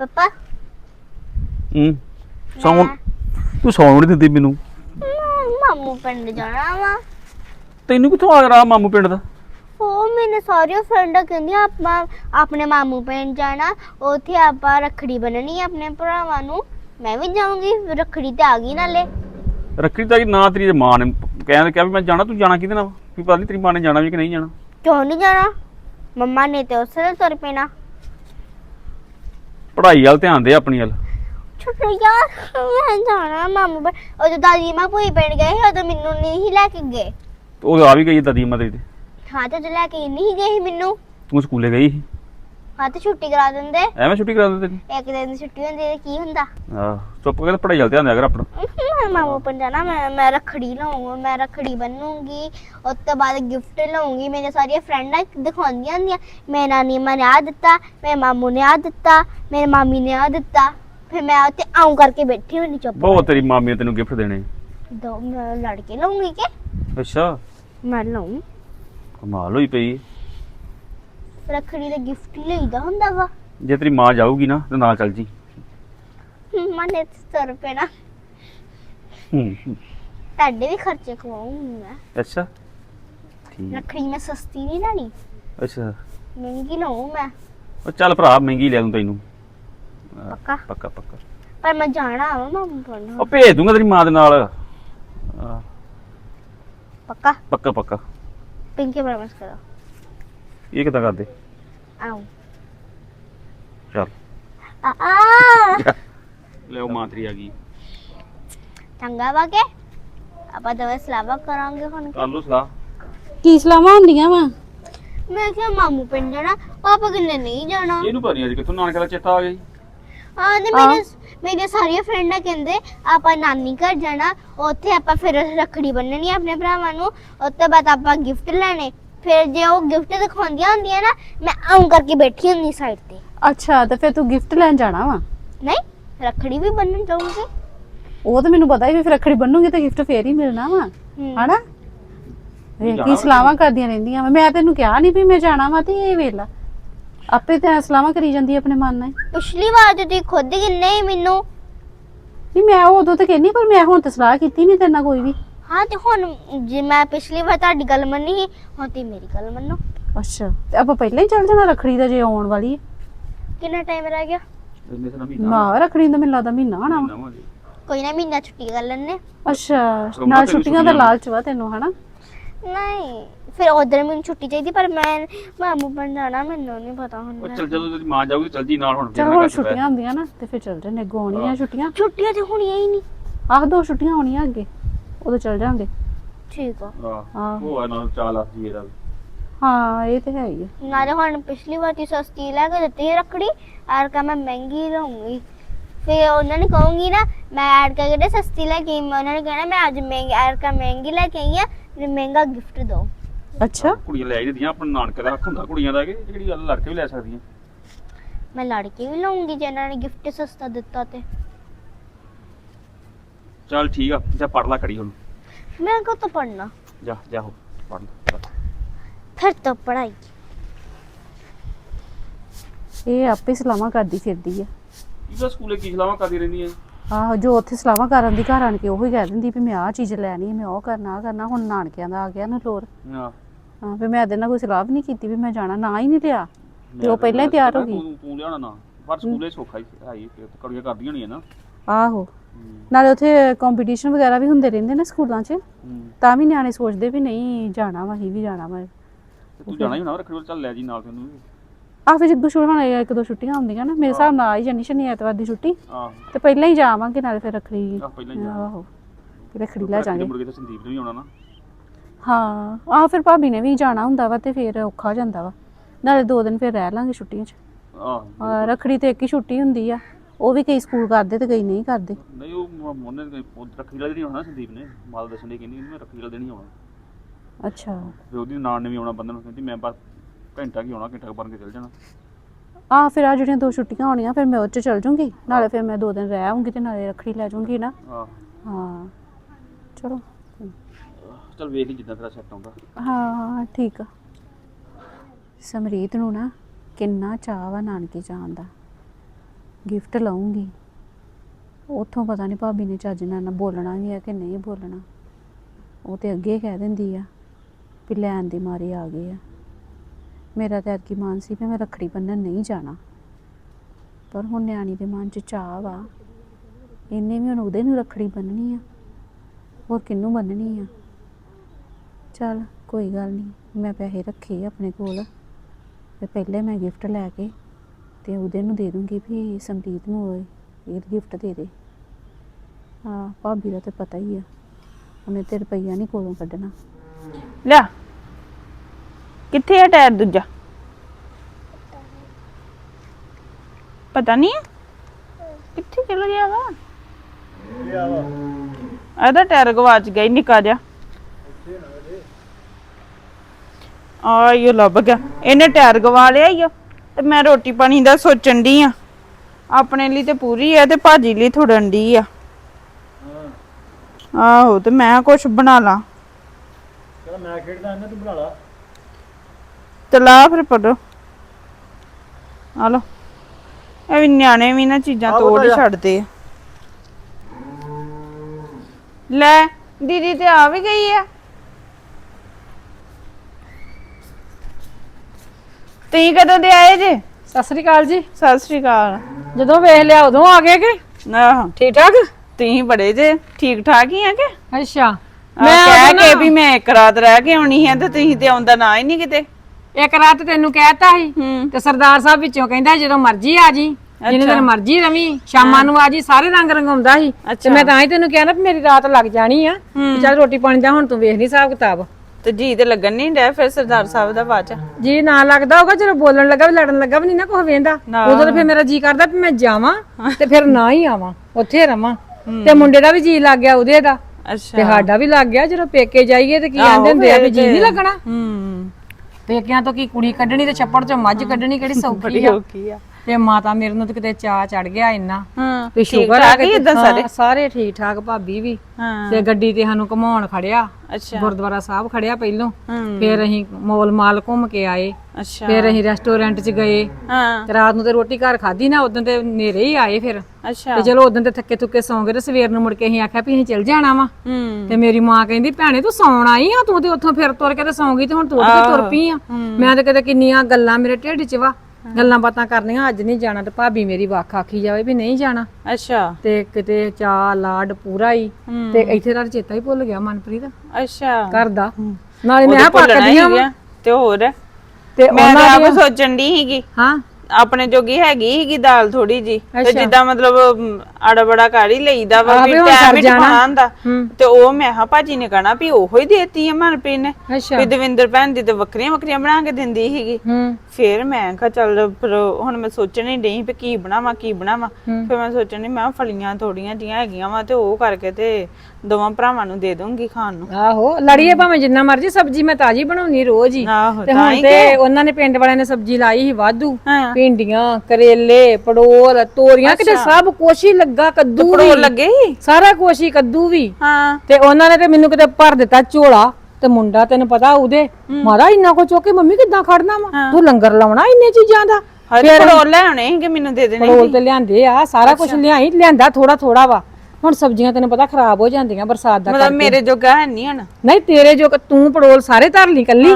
ਪਾਪਾ। ਹੂੰ। ਸੌਣ ਤੂੰ ਸੌਣ ਨਹੀਂ ਦਿੰਦੀ ਮੈਨੂੰ। ਮੈਂ ਮਾਮੂ ਪਿੰਡ ਜਾਣਾ ਵਾ। ਤੈਨੂੰ ਕਿੱਥੋਂ ਆ ਰਿਹਾ ਮਾਮੂ ਪਿੰਡ ਦਾ? ਉਹ ਮੇਰੇ ਸਾਰੀਆਂ ਫਰੈਂਡਾਂ ਕਹਿੰਦੀਆਂ ਆਪਾਂ ਆਪਣੇ ਮਾਮੂ ਪਿੰਡ ਜਾਣਾ ਉੱਥੇ ਆਪਾਂ ਰੱਖੜੀ ਬੰਨਣੀ ਆਪਣੇ ਭਰਾਵਾਂ ਨੂੰ। ਮੈਂ ਵੀ ਜਾਊਂਗੀ ਰੱਖੜੀ ਤੇ ਆ ਗਈ ਨਾਲੇ। ਰੱਖੜੀ ਤਾਂ ਨਾ ਤੇਰੀ ਮਾਂ ਨੇ ਕਹਿੰਦੇ ਕਿਹਾ ਵੀ ਮੈਂ ਜਾਣਾ ਤੂੰ ਜਾਣਾ ਕਿਹਦੇ ਨਾਲ? ਵੀ ਪਤਾ ਨਹੀਂ ਤੇਰੀ ਮਾਂ ਨੇ ਜਾਣਾ ਵੀ ਕਿ ਨਹੀਂ ਜਾਣਾ। ਕਿਉਂ ਨਹੀਂ ਜਾਣਾ? ਮੰਮਾ ਨੇ ਤੇ ਉਸੇ ਨਾਲ ਤੁਰ ਪੈਣਾ। ਪੜ੍ਹਾਈ ਵੱਲ ਧਿਆਨ ਦੇ ਆਪਣੀ ਵੱਲ। ਛੁੱਟੋ ਯਾਰ ਮੈਂ ਜਾਣਾ ਮਾਮੂ ਪਿੰਡ ਉਹ ਦਾਦੀ ਮਾਂ ਭੂਈ ਪਿੰਡ ਗਏ ਸੀ, ਉਦੋਂ ਮੈਨੂੰ ਨਹੀਂ ਲੈ ਕੇ ਗਏ। ਉਹ ਆ ਵੀ ਗਈ ਦਾਦੀ ਮਾਂ ਤੇਰੀ ਤੇ। ਹਾਂ ਤੇ ਉਦੋਂ ਲੈ ਕੇ ਨਹੀਂ ਗਏ ਸੀ ਮੈਨੂੰ। ਤੂੰ ਸਕੂਲੇ ਗਈ ਸੀ? ਹਾਂ ਤੇ ਛੁੱਟੀ ਕਰਾ ਦਿੰਦੇ। ਐਵੇਂ ਛੁੱਟੀ ਕਰਾ ਦਿੰਦੇ ਤੇਰੀ ਇੱਕ ਦਿਨ ਦੀ ਛੁੱਟੀ ਹੁੰਦੀ ਤੇ ਕੀ ਹੁੰਦਾ? ਆਹ ਚੁੱਪ ਕਰਕੇ ਪੜ੍ਹਾਈ ਵੱਲ ਧਿਆਨ ਦਿਆ ਕਰ ਆਪਣਾ। ਮੈਂ ਮਾਮੂ ਪਿੰਡ ਜਾਣਾ ਮੈਂ ਮੈਂ ਰੱਖੜੀ ਲਾਉਂਗਾ ਮੈਂ ਰੱਖੜੀ ਬੰਨੂੰਗੀ ਉਸ ਤੋਂ ਬਾਅਦ ਗਿਫਟ ਲਾਉਂਗੀ ਮੇਰੇ ਸਾਰੀਆਂ ਫਰੈਂਡਾਂ ਦਿਖਾਉਂਦੀਆਂ ਹੁੰਦੀਆਂ। ਮੇਰੇ ਨਾਨੀ ਮਾਂ ਨੇ ਆ ਦਿੱਤਾ ਮਾਮੂ ਨੇ ਆ ਦਿੱਤਾ ਮੇਰੇ ਮਾਮੀ ਨੇ ਆ ਦਿੱਤਾ। ਫਿਰ ਮੈਂ ਉੱਤੇ ਆਉਂ ਕਰਕੇ ਬੈਠੀ ਹੋਣੀ ਚੁੱਪ ਬਹੁਤ ਤੇਰੀ ਮਾਮੀ ਨੇ ਤੈਨੂੰ ਗਿਫਟ ਦੇਣੇ। ਦੋ ਮੈਂ ਲੜ ਕੇ ਲਾਉਂਗੀ ਕਿ? ਅੱਛਾ। ਮੈਂ ਲਾਉਂ ਕਮਾਲ ਹੋਈ ਪਈ ਰੱਖੜੀ ਦਾ ਗਿਫਟ ਲਈਦਾ ਹੁੰਦਾ ਵਾ। ਜੇ ਤੇਰੀ ਮਾਂ ਜਾਊਗੀ ਨਾ ਤੇ ਨਾਲ ਚੱਲ ਜੀ। ਮਨੇ 100 ਰੁਪਏ ਨਾ। ਹੂੰ। ਤੁਹਾਡੇ ਵੀ ਖਰਚੇ ਖਵਾਉਂਗੀ ਮੈਂ। ਅੱਛਾ। ਠੀਕ। ਰੱਖੜੀ ਮੈਂ ਸਸਤੀ ਨਹੀਂ ਲੈਣੀ। ਅੱਛਾ। ਮਹਿੰਗੀ ਲਾਉਂ ਮੈਂ। ਉਹ ਚੱਲ ਭਰਾ ਮਹਿੰਗੀ ਲੈ ਦੂੰ ਤੈਨੂੰ। ਆਹ, ਪੱਕਾ? ਪੱਕਾ ਪੱਕਾ। ਪਰ ਮੈਂ ਜਾਣਾ ਵਾ ਮਾਮੂ ਉਹ ਭੇਜ ਦੂੰਗਾ ਤੇਰੀ ਮਾਂ ਦੇ ਨਾਲ। ਆਹ, ਪੱਕਾ? ਪੱਕਾ ਪੱਕਾ। ਪਿੰਕੀ ਪ੍ਰੋਮਿਸ ਕਰੋ। ਇਹ ਕਿਦਾਂ ਕਰਦੇ? ਮਾਂ ਤੇਰੀ ਆ ਗਈ ਚੰਗਾ ਵਾ ਕੇ ਆਪਾਂ ਦਵਾ ਸਲਾਵਾ ਕਰਾਂਗੇ ਹੁਣ ਕਰ ਲੋ ਸਲਾਹ ਕੀ ਸਲਾਮਾਂ ਹੁੰਦੀਆਂ ਵਾ ਮੈਂ ਕਿਹਾ ਮਾਮੂ ਪਿੰਡ ਜਾਣਾ ਪਾਪਾ ਕਹਿੰਦੇ ਨਹੀਂ ਜਾਣਾ ਇਹਨੂੰ ਪਤਾ ਨਹੀਂ ਅੱਜ ਕਿੱਥੋਂ ਨਾਨਕੇ ਦਾ ਚੇਤਾ ਆ ਗਿਆ ਜੀ ਹਾਂ ਤੇ ਮੇਰੇ ਮੇਰੇ ਸਾਰੀਆਂ ਫਰੈਂਡਾਂ ਕਹਿੰਦੇ ਆਪਾਂ ਨਾਨੀ ਘਰ ਜਾਣਾ ਉੱਥੇ ਆਪਾਂ ਫਿਰ ਰੱਖੜੀ ਬੰਨਣੀ ਆ ਆਪਣੇ ਭਰਾਵਾਂ ਨੂੰ ਉਸ ਤੋਂ ਬਾਅਦ ਆਪਾਂ ਗਿਫਟ ਲੈਣੇ ਫਿਰ ਜੇ ਉਹ ਗਿਫਟ ਦਿਖਾਉਂਦੀਆਂ ਹੁੰਦੀਆਂ ਨਾ ਮੈਂ ਆਉਂ ਕਰਕੇ ਬੈਠੀ ਹੁੰਦੀ ਸਾਈਡ ਤੇ। ਅੱਛਾ ਤੇ ਫਿਰ ਤੂੰ ਗਿਫਟ ਲੈਣ ਜਾਣਾ ਵਾ? ਨਹੀਂ ਰੱਖੜੀ ਵੀ ਬੰਨਣ ਜਾਊਂਗੀ। ਉਹ ਤਾਂ ਮੈਨੂੰ ਪਤਾ ਹੀ ਵੀ ਫਿਰ ਰੱਖੜੀ ਬੰਨੂਗੀ ਤੇ ਗਿਫਟ ਫੇਰ ਹੀ ਮਿਲਣਾ ਵਾ। ਹਨਾ? ਵੇਖ ਕੀ ਵਾ ਸਲਾਮਾਂ ਕਰਦੀਆਂ ਰਹਿੰਦੀਆਂ ਮੈਂ ਤੈਨੂੰ ਕਿਹਾ ਨਹੀਂ ਵੀ ਮੈਂ ਜਾਣਾ ਵਾ ਤੇ ਇਹ ਵੇਲਾ। ਆਪੇ ਤਾਂ ਸਲਾਮਾਂ ਕਰੀ ਜਾਂਦੀ ਆਪਣੇ ਮਨ ਨਾਲ। ਪਿਛਲੀ ਵਾਰ ਤੇ ਤੁਸੀਂ ਖੁਦ ਕਿੰਨੇ ਮੈਨੂੰ ਨਹੀਂ ਮੈਂ ਉਦੋਂ ਤਾਂ ਕਹਿੰਨੀ ਪਰ ਮੈਂ ਹੁਣ ਤਾਂ ਸਲਾਹ ਕੀਤੀ ਨਹੀਂ ਤੇਰੇ ਨਾਲ ਕੋਈ ਵੀ। ਹਾਂ ਤੇ ਹੁਣ ਜੇ ਮੈਂ ਪਿਛਲੀ ਵਾਰ ਤੁਹਾਡੀ ਗੱਲ ਮੰਨੀ ਸੀ ਹੁਣ ਤੇ ਮੇਰੀ ਗੱਲ ਮੰਨੋ। ਅੱਛਾ ਤੇ ਆਪਾਂ ਪਹਿਲਾਂ ਹੀ ਚੱਲ ਜਾਣਾ ਰੱਖੜੀ ਦਾ ਜੇ ਆਉਣ ਵਾਲੀ ਹੈ। ਕਿੰਨਾ ਟਾਈਮ ਰਹਿ ਗਿਆ? ਮਹੀਨਾ ਨਾ ਰੱਖੜੀ ਦਾ ਮੈਨੂੰ ਲੱਗਦਾ ਮਹੀਨਾ ਹੋਣਾ ਵਾ। ਮਹੀਨਾ। ਕੋਈ ਨਾ ਮਹੀਨਾ ਛੁੱਟੀ ਕਰ ਲੈਣੇ ਅੱਛਾ ਨਾਲ ਛੁੱਟੀਆਂ ਦਾ ਲਾਲਚ ਵਾ ਤੈਨੂੰ ਹਨਾ? ਨਹੀਂ ਫਿਰ ਉਧਰ ਮੈਨੂੰ ਛੁੱਟੀ ਚਾਹੀਦੀ ਪਰ ਮੈਂ ਮਾਮੂ ਪਿੰਡ ਜਾਣਾ ਮੈਨੂੰ ਨਹੀਂ ਪਤਾ ਉਹ ਹੁੰਦਾ ਚੱਲ ਜਦੋਂ ਤੇਰੀ ਮਾਂ ਜਾਊਗੀ ਚੱਲ ਜੀ ਨਾਲ ਹੁਣ ਚਲ ਹੁਣ ਛੁੱਟੀਆਂ ਹੁੰਦੀਆਂ ਨਾ ਤੇ ਫਿਰ ਚੱਲ ਜਣੇ ਅੱਗੋਂ ਆਉਣੀਆਂ ਛੁੱਟੀਆਂ। ਛੁੱਟੀਆਂ ਤੇ ਹੋਣੀਆਂ ਹੀ ਨਹੀਂ। ਆਹ ਦੋ ਛੁੱਟੀਆਂ ਹੋਣੀਆਂ ਅੱਗੇ। ਉਦੋਂ ਚੱਲ ਜਾਾਂਗੇ। ਠੀਕ ਆ। ਆਹ ਉਹ ਆ ਨਾਲ ਚਾਲ ਆ ਜੀ ਇਹਦਾ ਵੀ। ਹਾਂ ਇਹ ਤੇ ਹੈ ਹੀ ਆ। ਨਾਲੇ ਹੁਣ ਪਿਛਲੀ ਵਾਰ ਤੀ ਸਸਤੀ ਲੈ ਕੇ ਦਿੱਤੀ ਸੀ ਰੱਖੜੀ ਆਰ ਕਾ ਮੈਂ ਮਹਿੰਗੀ ਲਵਾਂਗੀ ਫਿਰ ਉਹਨਾਂ ਨੇ ਕਹੂੰਗੀ ਨਾ ਮੈਂ ਐਡ ਕਰਕੇ ਤੇ ਸਸਤੀ ਲੈ ਕੇ ਆਈ। ਮੈਂ ਉਹਨਾਂ ਨੇ ਕਹਿਣਾ ਮੈਂ ਅੱਜ ਮਹਿੰਗੀ ਆਰ ਕਾ ਮਹਿੰਗੀ ਲੈ ਕੇ ਆਈ ਆ ਮੈਨੂੰ ਮਹਿੰਗਾ ਗਿਫਟ ਦਿਓ। ਅੱਛਾ। ਕੁੜੀਆਂ ਲੈ ਜਾਂਦੀਆਂ ਆਪਣੇ ਨਾਨਕੇ ਦਾ ਹੱਕ ਹੁੰਦਾ ਕੁੜੀਆਂ ਦਾ ਕਿ ਜਿਹੜੀ ਗੱਲ ਲੜ ਕੇ ਵੀ ਲੈ ਸਕਦੀਆਂ। ਮੈਂ ਲੜ ਕੇ ਵੀ ਲਵਾਂਗੀ ਜੇ ਇਹਨਾਂ ਨੇ ਗਿਫਟ ਸਸਤਾ ਦਿੱਤਾ ਤੇ। ਚੱਲ ਠੀਕ ਆ ਜਾ ਪੜ ਲੈ ਕੜੀ ਹੁਣ। ਮੈਂ ਕਦੋਂ ਪੜਨਾ ਜਾ ਜਾ ਹੋ ਪੜ ਲੈ ਫਿਰ ਤਾਂ ਪੜਾਈ ਇਹ ਆਪੇ ਸਲਾਮਾਂ ਕਰਦੀ ਫਿਰਦੀ ਆ। ਇਹਦਾ ਸਕੂਲੇ ਕੀ ਖਲਾਵਾ ਕਰਦੀ ਰਹਿੰਦੀ ਐ ਆਹੋ ਜੋ ਉੱਥੇ ਸਲਾਮਾਂ ਕਰਨ ਦੀ ਘਰ ਆਣ ਕੇ ਉਹੀ ਕਹਿ ਦਿੰਦੀ ਵੀ ਮੈਂ ਆਹ ਚੀਜ਼ ਲੈਣੀ ਹੈ ਮੈਂ ਉਹ ਕਰਨਾ ਆਹ ਕਰਨਾ ਹੁਣ ਨਾਨਕਿਆਂ ਦਾ ਆ ਗਿਆ ਨਾ ਲੋਰ। ਹਾਂ ਹਾਂ ਵੀ ਮੈਂ ਇਹਦੇ ਨਾਲ ਕੋਈ ਸਲਾਹ ਵੀ ਨਹੀਂ ਕੀਤੀ ਵੀ ਮੈਂ ਜਾਣਾ ਨਾ ਹੀ ਨਹੀਂ ਲਿਆ। ਤੇ ਉਹ ਪਹਿਲਾਂ ਹੀ ਤਿਆਰ ਹੋ ਗਈ। ਤੂੰ ਤੂੰ ਲਿਆਉਣਾ ਨਾ ਪਰ ਸਕੂਲੇ ਸੌਖਾ ਹੀ ਆਈ ਕੜੀਆਂ ਕਰਦੀਆਂ ਨਹੀਂ ਨਾ। ਆਹੋ। ਨਾਲੇ ਉੱਥੇ ਕੰਪੀਟੀਸ਼ਨ ਵਗੈਰਾ ਵੀ ਹੁੰਦੇ ਰਹਿੰਦੇ ਨੇ ਸਕੂਲਾਂ 'ਚ। ਹੂੰ। ਤਾਂ ਵੀ ਨਿਆਣੇ ਸੋਚਦੇ ਵੀ ਨਹੀਂ ਜਾਣਾ ਵਾ ਅਸੀਂ ਵੀ ਜਾਣਾ ਵਾ। ਤੇ ਜਾਣਾ ਹੀ ਹੋਣਾ ਰੱਖੜੀ ਵਾਲੇ? ਚੱਲ ਲੈ ਜੀ ਨਾਲ ਤੈਨੂੰ ਵੀ। ਆ ਫਿਰ ਜਦੋਂ ਛੁੱਟ ਹੁਣ ਇੱਕ ਦੋ ਛੁੱਟੀਆਂ ਹੁੰਦੀਆਂ ਨਾ ਮੇਰੇ ਹਿਸਾਬ ਨਾਲ ਆ ਹੀ ਜਾਣੀ ਸ਼ਨੀ ਐਤਵਾਰ ਦੀ ਛੁੱਟੀ। ਆਹ। ਤੇ ਪਹਿਲਾਂ ਹੀ ਜਾਵਾਂਗੇ ਨਾਲੇ ਫਿਰ ਰੱਖੜੀ। ਆਹ ਪਹਿਲਾਂ ਹੀ ਜਾ ਆਹੋ ਰੱਖੜੀ ਲੈ ਜਾਾਂਗੇ। ਕੇ ਤਾਂ ਸੰਦੀਪ ਨੇ ਵੀ ਆਉਣਾ ਨਾ। ਹਾਂ ਆ ਫਿਰ ਭਾਬੀ ਨੇ ਵੀ ਜਾਣਾ ਹੁੰਦਾ ਵਾ ਤੇ ਫਿਰ ਔਖਾ ਹੋ ਜਾਂਦਾ ਵਾ। ਨਾਲੇ ਦੋ ਦਿਨ ਫਿਰ ਰਹਿ ਲਾਂਗੇ ਛੁੱਟੀਆਂ 'ਚ। ਆਹ ਰੱਖੜੀ ਤੇ ਇੱਕ ਹੀ ਛੁੱਟੀ ਹੁੰਦੀ ਆ। ਉਹ ਵੀ ਕਈ ਸਕੂਲ ਕਰਦੇ ਤੇ ਕਈ ਨਹੀਂ ਕਰਦੇ। ਨਹੀਂ ਉਹ ਮ- ਉਹਨੇ ਤਾਂ ਉਹ ਰੱਖੜੀ ਵਾਲੇ ਦਿਨ ਆਉਣਾ ਸੰਦੀਪ ਨੇ। ਮਾਲ ਦੱਸਣ ਦੀ ਕਹਿੰਦੀ ਮੈਂ ਰੱਖੜੀ ਵਾਲੇ ਦਿਨ ਹੀ ਆਉਣਾ। ਅੱਛਾ। ਫਿਰ ਉਹਦੀ ਨਾਨ ਨੇ ਵੀ ਆਉਣਾ ਬੰਦਨ ਨੂੰ ਕਹਿੰਦੀ ਮੈਂ ਬਸ ਘੰਟਾ ਕੀ ਆਉਣਾ ਘੰਟਾ ਕੁ ਬਣ ਕੇ ਚੱਲ ਜਾਣਾ। ਆ ਫਿਰ ਆ ਜਿਹੜੀਆਂ ਦੋ ਛੁੱਟੀਆਂ ਹੋਣੀਆਂ ਫਿਰ ਮੈਂ ਉਹ 'ਚ ਚਲ ਜੂੰਗੀ ਨਾਲੇ ਫਿਰ ਮੈਂ ਦੋ ਦਿਨ ਰਹਿ ਆਉਂਗੀ ਤੇ ਨਾਲੇ ਰੱਖੜੀ ਲੈ ਜੂੰਗੀ ਨਾ। ਆਹ। ਹਾਂ। ਚਲੋ। ਚੱਲ ਵੇਖ ਲਈ ਜਿੱਦਾਂ ਤੇਰਾ ਸੈੱਟ ਆਉਂਦਾ। ਹਾਂ ਠੀਕ ਆ। ਸਮਰੀਤ ਨੂੰ ਨਾ ਕਿੰਨਾ ਚਾਅ ਵਾ ਨਾਨਕੇ ਜਾਣ ਦਾ। ਗਿਫਟ ਲਾਉਂਗੀ ਉੱਥੋਂ ਪਤਾ ਨਹੀਂ ਭਾਬੀ ਨੇ ਚੱਜ ਨਾਲ ਨਾ ਬੋਲਣਾ ਵੀ ਹੈ ਕਿ ਨਹੀਂ ਬੋਲਣਾ। ਉਹ ਤੇ ਅੱਗੇ ਕਹਿ ਦਿੰਦੀ ਆ ਵੀ ਲੈਣ ਦੀ ਮਾਰੀ ਆ ਗਏ ਆ। ਮੇਰਾ ਤਾਂ ਐਤਕੀ ਮਨ ਸੀ ਵੀ ਮੈਂ ਰੱਖੜੀ ਬੰਨਣ ਨਹੀਂ ਜਾਣਾ। ਪਰ ਹੁਣ ਨਿਆਣੀ ਦੇ ਮਨ 'ਚ ਚਾਹ ਵਾ। ਇਹਨੇ ਵੀ ਹੁਣ ਉਹਦੇ ਨੂੰ ਰੱਖੜੀ ਬੰਨਣੀ ਆ। ਹੋਰ ਕਿਹਨੂੰ ਬੰਨਣੀ ਆ? ਚੱਲ ਕੋਈ ਗੱਲ ਨਹੀਂ ਮੈਂ ਪੈਸੇ ਰੱਖੇ ਆਪਣੇ ਕੋਲ। ਤੇ ਪਹਿਲੇ ਮੈਂ ਗਿਫਟ ਲੈ ਕੇ ਤੇ ਉਹਦੇ ਨੂੰ ਦੇ ਦੂੰਗੀ ਵੀ ਸੰਪੀਤ ਨੂੰ ਇਹ ਗਿਫਟ ਦੇ ਦੇ। ਹਾਂ, ਭਾਬੀ ਦਾ ਤੇ ਪਤਾ ਹੀ ਆ। ਉਹਨੇ ਤੇ ਰੁਪਈਆ ਨਹੀਂ ਕੋਲੋਂ ਕੱਢਣਾ। ਲਿਆ ਕਿੱਥੇ ਆ ਟਾਇਰ ਦੂਜਾ? ਪਤਾ ਨਹੀਂ ਕਿੱਥੇ ਚਲ ਗਿਆ ਵਾ? ਇਹਦਾ ਟਾਇਰ ਗਵਾਚ ਗਿਆ ਈ ਨਿੱਕਾ ਜਿਹਾ। ਆਇਓ ਲੱਭ ਗਿਆ। ਇਹਨੇ ਟਾਇਰ ਗਵਾ ਲਿਆ ਈ ਆ। ਤੇ ਮੈਂ ਰੋਟੀ ਪਾਣੀ ਦਾ ਸੋਚਣ ਦੀ ਆ। ਆਪਣੇ ਲਈ ਤੇ ਪੂਰੀ ਆ ਤੇ ਭਾਜੀ ਲਈ ਥੋੜਨ ਦੀ ਆ। ਆਹੋ ਤੇ ਮੈਂ ਕੁਛ ਬਣਾ ਲਾਂ। ਚਲ ਮੈਂ ਖੇਡਦਾ ਇਹਨਾਂ ਤੂੰ ਬਣਾ ਲਾ। ਤਲਾ ਫਿਰ ਪੜੋ ਆ ਲੋ ਇਹ ਵੀ ਨਿਆਣੇ ਵੀ ਨਾ ਚੀਜ਼ਾਂ ਆਹ ਤੋੜ ਹੀ। ਛੱਡਦੇ ਆ। ਲੈ ਦੀਦੀ ਤੇ ਆ ਵੀ ਗਈ ਆ ਤੁਸੀਂ ਕਦੋਂ ਦੇ ਆਏ ਜੇ? ਸਤਿ ਸ੍ਰੀ ਅਕਾਲ ਜੀ। ਸਤਿ ਸ੍ਰੀ ਅਕਾਲ। ਜਦੋਂ ਵੇਖ ਲਿਆ ਉਦੋਂ ਆ ਗਏ ਕਿ? ਆਹ। ਠੀਕ ਠਾਕ? ਤੁਸੀਂ ਬੜੇ ਜੇ ਠੀਕ ਠਾਕ ਹੀ ਆ ਕਿ? ਅੱਛਾ। ਮੈਂ ਕਹਿ ਕੇ ਵੀ ਮੈਂ ਇੱਕ ਰਾਤ ਰਹਿ ਕੇ ਆਉਣੀ ਹੈ ਤੇ ਤੁਸੀਂ ਤੇ ਆਉਂਦਾ ਨਾ ਹੀ ਨਹੀਂ ਕਿਤੇ। ਇੱਕ ਰਾਤ ਤੈਨੂੰ ਕਹਿਤਾ ਸੀ ਹੂੰ। ਤੇ ਸਰਦਾਰ ਸਾਹਿਬ ਵਿੱਚੋਂ ਕਹਿੰਦਾ ਜਦੋਂ ਮਰਜ਼ੀ ਆ ਜੀ ਜਿੰਨੇ ਦਿਨ ਮਰਜ਼ੀ ਰਵੀ ਸ਼ਾਮਾਂ ਨੂੰ ਆ ਜੀ ਸਾਰੇ ਰੰਗ ਰੰਗਾਉਂਦਾ ਸੀ। ਤੇ ਅੱਛਾ। ਮੈਂ ਤਾਂ ਹੀ ਤੈਨੂੰ ਕਿਹਾ ਨਾ ਵੀ ਮੇਰੀ ਰਾਤ ਲੱਗ ਜਾਣੀ ਆ। ਵੀ ਚੱਲ ਰੋਟੀ ਪਾਣੀ ਦਾ ਹੁਣ ਤੂੰ ਵੇਖ ਨਹੀਂ ਹਿਸਾਬ ਕਿਤਾਬ। ਤੇ ਜੀ ਤੇ ਲੱਗਣ ਨਹੀਂ ਡਿਆ ਫਿਰ ਸਰਦਾਰ ਸਾਹਿਬ ਦਾ ਬਾਅਦ ਚ। ਜੀ ਨਾ ਲੱਗਦਾ ਹੋਗਾ ਜਦੋਂ ਬੋਲਣ ਲੱਗਾ ਵੀ ਲੜਨ ਲੱਗਾ ਵੀ ਨਹੀਂ ਨਾ ਕੁਝ ਵੇਂਦਾ। ਨਾ। ਉਦੋਂ ਤਾਂ ਫਿਰ ਮੇਰਾ ਜੀ ਕਰਦਾ ਵੀ ਮੈਂ ਜਾਵਾਂ ਤੇ ਫਿਰ ਨਾ ਹੀ ਆਵਾਂ ਉੱਥੇ ਰਵਾਂ। ਤੇ ਮੁੰਡੇ ਦਾ ਵੀ ਜੀ ਲੱਗ ਗਿਆ ਉਹਦੇ ਦਾ। ਤੇ ਅੱਛਾ ਸਾਡਾ ਵੀ ਲੱਗ ਗਿਆ ਜਦੋਂ ਪੇਕੇ ਜਾਈਏ ਤੇ ਕੀ ਆਂਦੇ ਹੁੰਦੇ ਆ ਵੀ ਜੀ ਨਹੀਂ ਲੱਗਣਾ। ਹੂੰ। ਪੇਕਿਆਂ ਤੋਂ ਕੀ ਕੁੜੀ ਕੱਢਣੀ ਤੇ ਛੱਪੜ ਚੋਂ ਮੱਝ ਕੱਢਣੀ ਕਿਹੜੀ ਸੌਖੀ ਆ। ਤੇ ਮਾਤਾ ਮੇਰੇ ਨੂੰ ਤੇ ਕਿਤੇ ਚਾਹ ਚੜ ਗਿਆ ਇੰਨਾ। ਹਾਂ ਵੀ ਸ਼ੁਕਰ ਆ ਏਦਾਂ ਹਾਂ, ਸਾਰੇ? ਸਾਰੇ ਠੀਕ ਠਾਕ ਭਾਬੀ ਵੀ। ਹਾਂ। ਤੇ ਗੱਡੀ ਤੇ ਸਾਨੂੰ ਘਮਾਉਣ ਖੜਿਆ। ਅੱਛਾ। ਗੁਰਦੁਆਰਾ ਸਾਹਿਬ ਖੜਿਆ ਪਹਿਲੋਂ। ਫਿਰ ਅਸੀਂ ਮੋਲ ਮਾਲ ਘੁੰਮ ਕੇ ਆਏ। ਅੱਛਾ। ਫਿਰ ਅਸੀਂ ਰੈਸਟੋਰੈਂਟ 'ਚ ਗਏ। ਹਾਂ। ਤੇ ਰਾਤ ਨੂੰ ਤੇ ਰੋਟੀ ਘਰ ਖਾਧੀ ਨਾ ਉਦੋਂ ਤੇ ਨੇਰੇ ਹੀ ਆਏ ਫਿਰ। ਅੱਛਾ। ਤੇ ਚਲੋ ਉਦੋਂ ਤੇ ਥੱਕੇ ਥੁੱਕੇ ਸੌਂ ਗਏ ਤੇ ਸਵੇਰ ਨੂੰ ਮੁੜ ਕੇ ਅਸੀਂ ਆਖਿਆ ਵੀ ਅਸੀਂ ਚੱਲ ਜਾਣਾ ਵਾ। ਤੇ ਮੇਰੀ ਮਾਂ ਕਹਿੰਦੀ ਭੈਣੇ ਤੂੰ ਸੌਣ ਆਈ ਆ? ਤੂੰ ਤੇ ਉੱਥੋਂ ਫਿਰ ਤੁਰ ਕੇ ਤੇ ਸੌਂ ਗਈ ਤੇ ਹੁਣ ਤੂੰ ਕੇ ਤੁਰ ਪਈ ਆ। ਮੈਂ ਤੇ ਕਦੇ ਕਿੰਨੀਆਂ ਗੱਲਾਂ ਮੇਰੇ ਢਿੱਡ 'ਚ ਵਾ। ਗੱਲਾਂ ਬਾਤਾਂ ਕਰਨੀਆਂ ਅੱਜ ਨਹੀਂ ਜਾਣਾ ਤੇ ਭਾਬੀ ਮੇਰੀ ਵੱਖ ਆਖੀ ਜਾਵੇ ਵੀ ਨਹੀਂ ਜਾਣਾ। ਅੱਛਾ। ਤੇ ਕਿਤੇ ਚਾ ਲਾਡ ਪੂਰਾ ਹੀ। ਤੇ ਇੱਥੇ ਦਾ ਚੇਤਾ ਹੀ ਭੁੱਲ ਗਿਆ ਮਨਪ੍ਰੀਤ। ਅੱਛਾ। ਘਰ ਦਾ। ਨਾਲੇ ਮੈਂ ਆ ਪੱਕਦੀਆਂ ਤੇ ਹੋਰ? ਤੇ ਮੈਂ ਤਾਂ ਆਪ ਸੋਚਣ ਦੀ ਸੀਗੀ। ਹਾਂ। ਆਪਣੇ ਜੋਗੀ ਹੈਗੀ ਸੀਗੀ ਦਾਲ ਥੋੜੀ ਜੀ ਤੇ ਅੱਛਾ। ਜਿੱਦਾਂ ਮਤਲਬ ਅੜਾ ਬੜਾ ਕਰ ਹੀ ਲਈਦਾ ਵਾ ਆਹ ਵੀ ਵੀ ਹੁਣ ਟਾਈਮ ਸਰ ਜਾਣਾ। ਖਾਣਾ ਹੁੰਦਾ ਹੂੰ। ਤੇ ਉਹ ਮੈਂ ਹਾਂ ਭਾਜੀ ਨੇ ਕਹਣਾ ਵੀ ਉਹੋ ਹੀ ਦੇਤੀ ਆ ਮਨਪ੍ਰੀਤ ਨੇ। ਅੱਛਾ। ਵੀ ਦਵਿੰਦਰ ਭੈਣ ਦੀ ਤੇ ਵੱਖਰੀਆਂ ਵੱਖਰੀਆਂ ਬਣਾ ਕੇ ਦਿੰਦੀ ਸੀਗੀ। ਹੂੰ। ਫਿਰ ਮੈਂ ਕਿਹਾ ਚੱਲ ਫਿਰ ਹੁਣ ਮੈਂ ਸੋਚਣ ਹੀ ਡਈ ਵੀ ਕੀ ਬਣਾਵਾਂ ਕੀ ਬਣਾਵਾਂ। ਫਿਰ ਮੈਂ ਸੋਚਣ ਡਈ ਮੈਂ ਕਿਹਾ ਫਲੀਆਂ ਥੋੜੀਆਂ ਜੀਆਂ ਹੈਗੀਆਂ ਵਾ ਤੇ ਉਹ ਕਰਕੇ ਤੇ ਦੋਵਾਂ ਭਰਾਵਾਂ ਨੂੰ ਦੇ ਦੂੰਗੀ ਖਾਣ ਨੂੰ। ਆਹੋ ਲੜੀਏ ਭਾਵੇਂ ਜਿੰਨਾ ਮਰਜ਼ੀ ਸਬਜ਼ੀ ਮੈਂ ਤਾਜੀ ਬਣਾਉਣੀ ਰੋਜ਼ ਹੀ। ਆਹੋ ਤੇ ਤਾਂ ਹੁਣ ਹੀ ਤੇ। ਉਹਨਾਂ ਨੇ ਪਿੰਡ ਵਾਲਿਆਂ ਨੇ ਸਬਜ਼ੀ ਲਾਈ ਸੀ ਵਾਧੂ। ਹਾਂ। ਭਿੰਡੀਆਂ ਕਰੇਲੇ ਪੜੋਲ ਤੋਰੀਆਂ ਕਿਤੇ ਸਭ ਕੁਛ ਹੀ ਲੱਗਾ ਕੱਦੂ ਵੀ ਪੜੋਲ ਲੱਗੇ ਸਾਰਾ ਕੁਛ ਹੀ ਕੱਦੂ ਵੀ। ਹਾਂ। ਤੇ ਉਹਨਾਂ ਨੇ ਤੇ ਮੈਨੂੰ ਕਿਤੇ ਭਰ ਦਿੱਤਾ ਝੋਲਾ ਤੇ ਮੁੰਡਾ ਤੈਨੂੰ ਪਤਾ ਉਹਦੇ ਮਾਰਾ ਇੰਨਾ ਕੋ ਚੁੱਕ ਕੇ ਮੰਮੀ ਕਿੱਦਾਂ ਖੜਨਾ ਵਾ? ਤੂੰ ਲੰਗਰ ਲਾਉਣਾ ਇੰਨੇ ਚੀਜ਼ਾਂ ਦਾ? ਹਰੇ ਪੜੋਲ ਲੈ ਆਉਣੇ ਸੀਗੇ ਮੈਨੂੰ ਦੇ ਦੇਣੇ ਪੜੋਲ ਤੇ ਲਿਆਂਦੇ ਆ ਸਾਰਾ ਕੁਝ ਲਿਆਈ ਲਿਆਂਦਾ ਥੋੜਾ ਥੋੜਾ ਵਾ। ਹੁਣ ਸਬਜ਼ੀਆਂ ਤੈਨੂੰ ਪਤਾ ਖਰਾਬ ਹੋ ਜਾਂਦੀਆਂ ਬਰਸਾਤ ਦਾ ਮਤਲਬ ਮੇਰੇ ਜੋਗਾ ਹੈ ਨਹੀਂ ਹਣ। ਨਹੀਂ ਤੇਰੇ ਜੋ ਤੂੰ ਪੜੋਲ ਸਾਰੇ ਧਰ ਲਈ ਕੱਲੀ।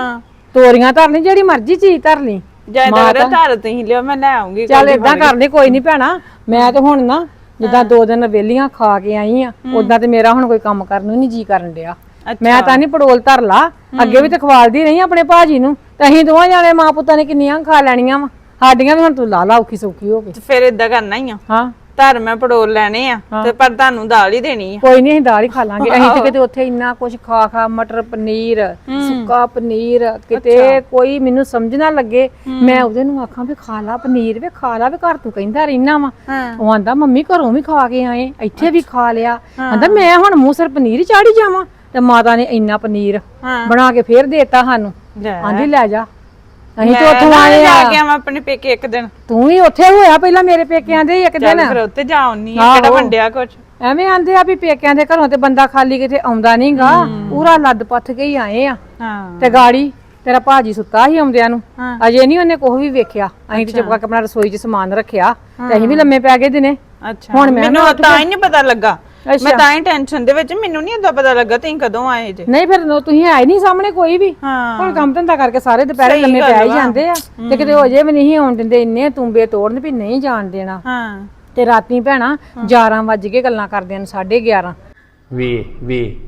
ਤੋਰੀਆਂ ਧਰ ਲਈ ਜਿਹੜੀ ਮਰਜ਼ੀ ਚੀਜ਼ ਧਰ ਲਈ। ਜ਼ਿਆਦਾ ਕਰ ਧਾਰ ਤੁਸੀਂ ਲਿਓ ਮੈਂ ਲੈ ਆਉਂਗੀ ਚੱਲ ਇਦਾਂ ਕਰਨੀ ਕੋਈ ਨਹੀਂ ਭੈਣਾ। ਮੈਂ ਤੇ ਹੁਣ ਨਾ ਜਿੱਦਾਂ ਦੋ ਦਿਨ ਵੇਲੀਆਂ ਖਾ ਕੇ ਆਈ ਆ ਉਦਾਂ ਤੇ ਮੇਰਾ ਹੁਣ ਕੋਈ ਕੰਮ ਕਰਨ ਨੂੰ ਨਹੀਂ ਜੀ ਕਰਨ ਡਿਆ। ਮੈਂ ਤਾਂ ਨਹੀਂ ਪੜੋਲ ਧਰ ਲਾ ਅੱਗੇ ਵੀ ਤੇ ਖਵਾਲਦੀ ਰਹੀ ਆਪਣੇ ਭਾਜੀ ਨੂੰ। ਤੇ ਅਸੀਂ ਦੋਵਾਂ ਜਾਣੇ ਮਾਂ ਪੁੱਤਾਂ ਨੇ ਕਿੰਨੀਆਂ ਖਾ ਲੈਣੀਆਂ ਵਾ। ਸਾਡੀਆਂ ਵੀ ਹੁਣ ਤੂੰ ਲਾ ਲਾ ਔਖੀ ਸੌਖੀ ਹੋ ਤੇ ਫਿਰ ਇਦਾਂ ਕਰਨਾ ਹੀ ਆ। ਹਾਂ। ਧਰ ਮੈਂ ਪੜੋਲ ਲੈਣੇ ਆ ਤੇ ਪਰ ਤੁਹਾਨੂੰ ਦਾਲ ਹੀ ਦੇਣੀ ਆ। ਕੋਈ ਨਹੀਂ ਅਸੀਂ ਦਾਲ ਹੀ ਖਾ ਲਾਂਗੇ। ਅਸੀਂ ਤੇ ਕਿਤੇ ਉੱਥੇ ਇੰਨਾ ਕੁਝ ਖਾ ਖਾ ਮਟਰ ਪਨੀਰ ਸੁੱਕਾ ਪਨੀਰ ਕਿਤੇ ਕੋਈ ਮੈਨੂੰ ਸਮਝ ਨਾ ਲੱਗੇ। ਮੈਂ ਉਹਦੇ ਨੂੰ ਆਖਾਂ ਵੀ ਖਾ ਲਾ ਪਨੀਰ ਵੇ ਖਾ ਲਾ ਵੇ ਘਰ ਤੂੰ ਕਹਿੰਦਾ ਰਹਿਣਾ ਵਾ। ਉਹ ਆਂਦਾ ਮੰਮੀ ਘਰੋਂ ਵੀ ਖਾ ਕੇ ਆਏ ਇੱਥੇ ਵੀ ਖਾ ਲਿਆ। ਆਂਦਾ ਮੈਂ ਹੁਣ ਮੂੰਹ ਸਿਰ ਪਨੀਰ ਹੀ ਚਾੜੀ ਜਾਵਾਂ ਤੇ ਮਾਤਾ ਨੇ ਇੰਨਾ ਪਨੀਰ ਬਣਾ ਕੇ ਫੇਰ ਦੇਤਾ ਸਾਨੂੰ। ਆਂਦੀ ਲੈ ਜਾ। ਅਸੀਂ ਤੇ ਉੱਥੋਂ ਆਏ ਜਾ ਆ। ਕੇ ਆਵਾਂ ਆਪਣੇ ਪੇਕੇ ਇੱਕ ਦਿਨ। ਤੂੰ ਵੀ ਉੱਥੇ ਹੋਇਆ ਪਹਿਲਾਂ ਮੇਰੇ ਪੇਕਿਆਂ ਦੇ ਇੱਕ ਚੱਲ ਦਿਨ? ਫਿਰ ਉੱਤੇ ਜਾ ਆਉਣੀ ਆ ਕਿਹੜਾ ਆਹੋ। ਵੰਡਿਆ ਕੁਛ। ਐਵੇਂ ਆਂਦੇ ਆ ਵੀ ਪੇਕਿਆਂ ਦੇ ਘਰੋਂ ਤੇ ਬੰਦਾ ਖਾਲੀ ਕਿਤੇ ਆਉਂਦਾ ਨਹੀਂਗਾ। ਪੂਰਾ ਲੱਦ ਪੱਥ ਕੇ ਹੀ ਆਏ ਆ। ਹਾਂ। ਤੇ ਗਾੜੀ ਤੇਰਾ ਭਾਜੀ ਸੁੱਤਾ ਸੀ ਆਉਂਦਿਆਂ ਨੂੰ। ਅਜੇ ਨਹੀਂ ਉਹਨੇ ਕੁਛ ਵੀ ਵੇਖਿਆ। ਅਸੀਂ ਤੇ ਚੁੱਪ ਕਰਕੇ ਆਪਣਾ ਰਸੋਈ 'ਚ ਸਮਾਨ ਰੱਖਿਆ ਤੇ ਅਸੀਂ ਵੀ ਲੰਮੇ ਪੈ ਗਏ ਦਿਨੇ। ਅੱਛਾ। ਹੁਣ ਮੈਂ ਮੈਨੂੰ ਤਾਂ ਹੀ ਨਹੀਂ ਪਤਾ ਲੱਗਾ। ਮੈਂ ਤਾਂ ਹੀ ਟੈਨਸ਼ਨ ਦੇ ਵਿੱਚ ਮੈਨੂੰ ਨਹੀਂ ਏਦਾਂ ਪਤਾ ਲੱਗਾ ਤੁਸੀਂ ਕਦੋਂ ਆਏ ਜੇ। ਨਹੀਂ ਫਿਰ ਨੋ- ਤੁਸੀਂ ਆਏ ਨਹੀਂ ਸਾਹਮਣੇ ਕੋਈ ਵੀ। ਹਾਂ। ਹੁਣ ਕੰਮ ਧੰਦਾ ਕਰਕੇ ਸਾਰੇ ਦੁਪਹਿਰੇ ਸਹੀ ਲੰਮੇ ਗੱਲ ਪੈ ਹੀ ਵਾ। ਜਾਂਦੇ ਆ। ਤੇ ਕਿਤੇ ਹੋ ਜੇ ਵੀ ਨਹੀਂ ਆਉਣ ਦਿੰਦੇ ਇੰਨੇ ਤੁੰਬੇ ਤੋੜਨ ਵੀ ਨਹੀਂ ਜਾਣ ਦੇਣਾ। ਹਾਂ। ਤੇ ਰਾਤੀ ਭੈਣਾ 11 ਵੱਜ ਕੇ ਗੱਲਾਂ ਕਰਦਿਆਂ ਨੂੰ 11:30 ਵੇ ਵੇ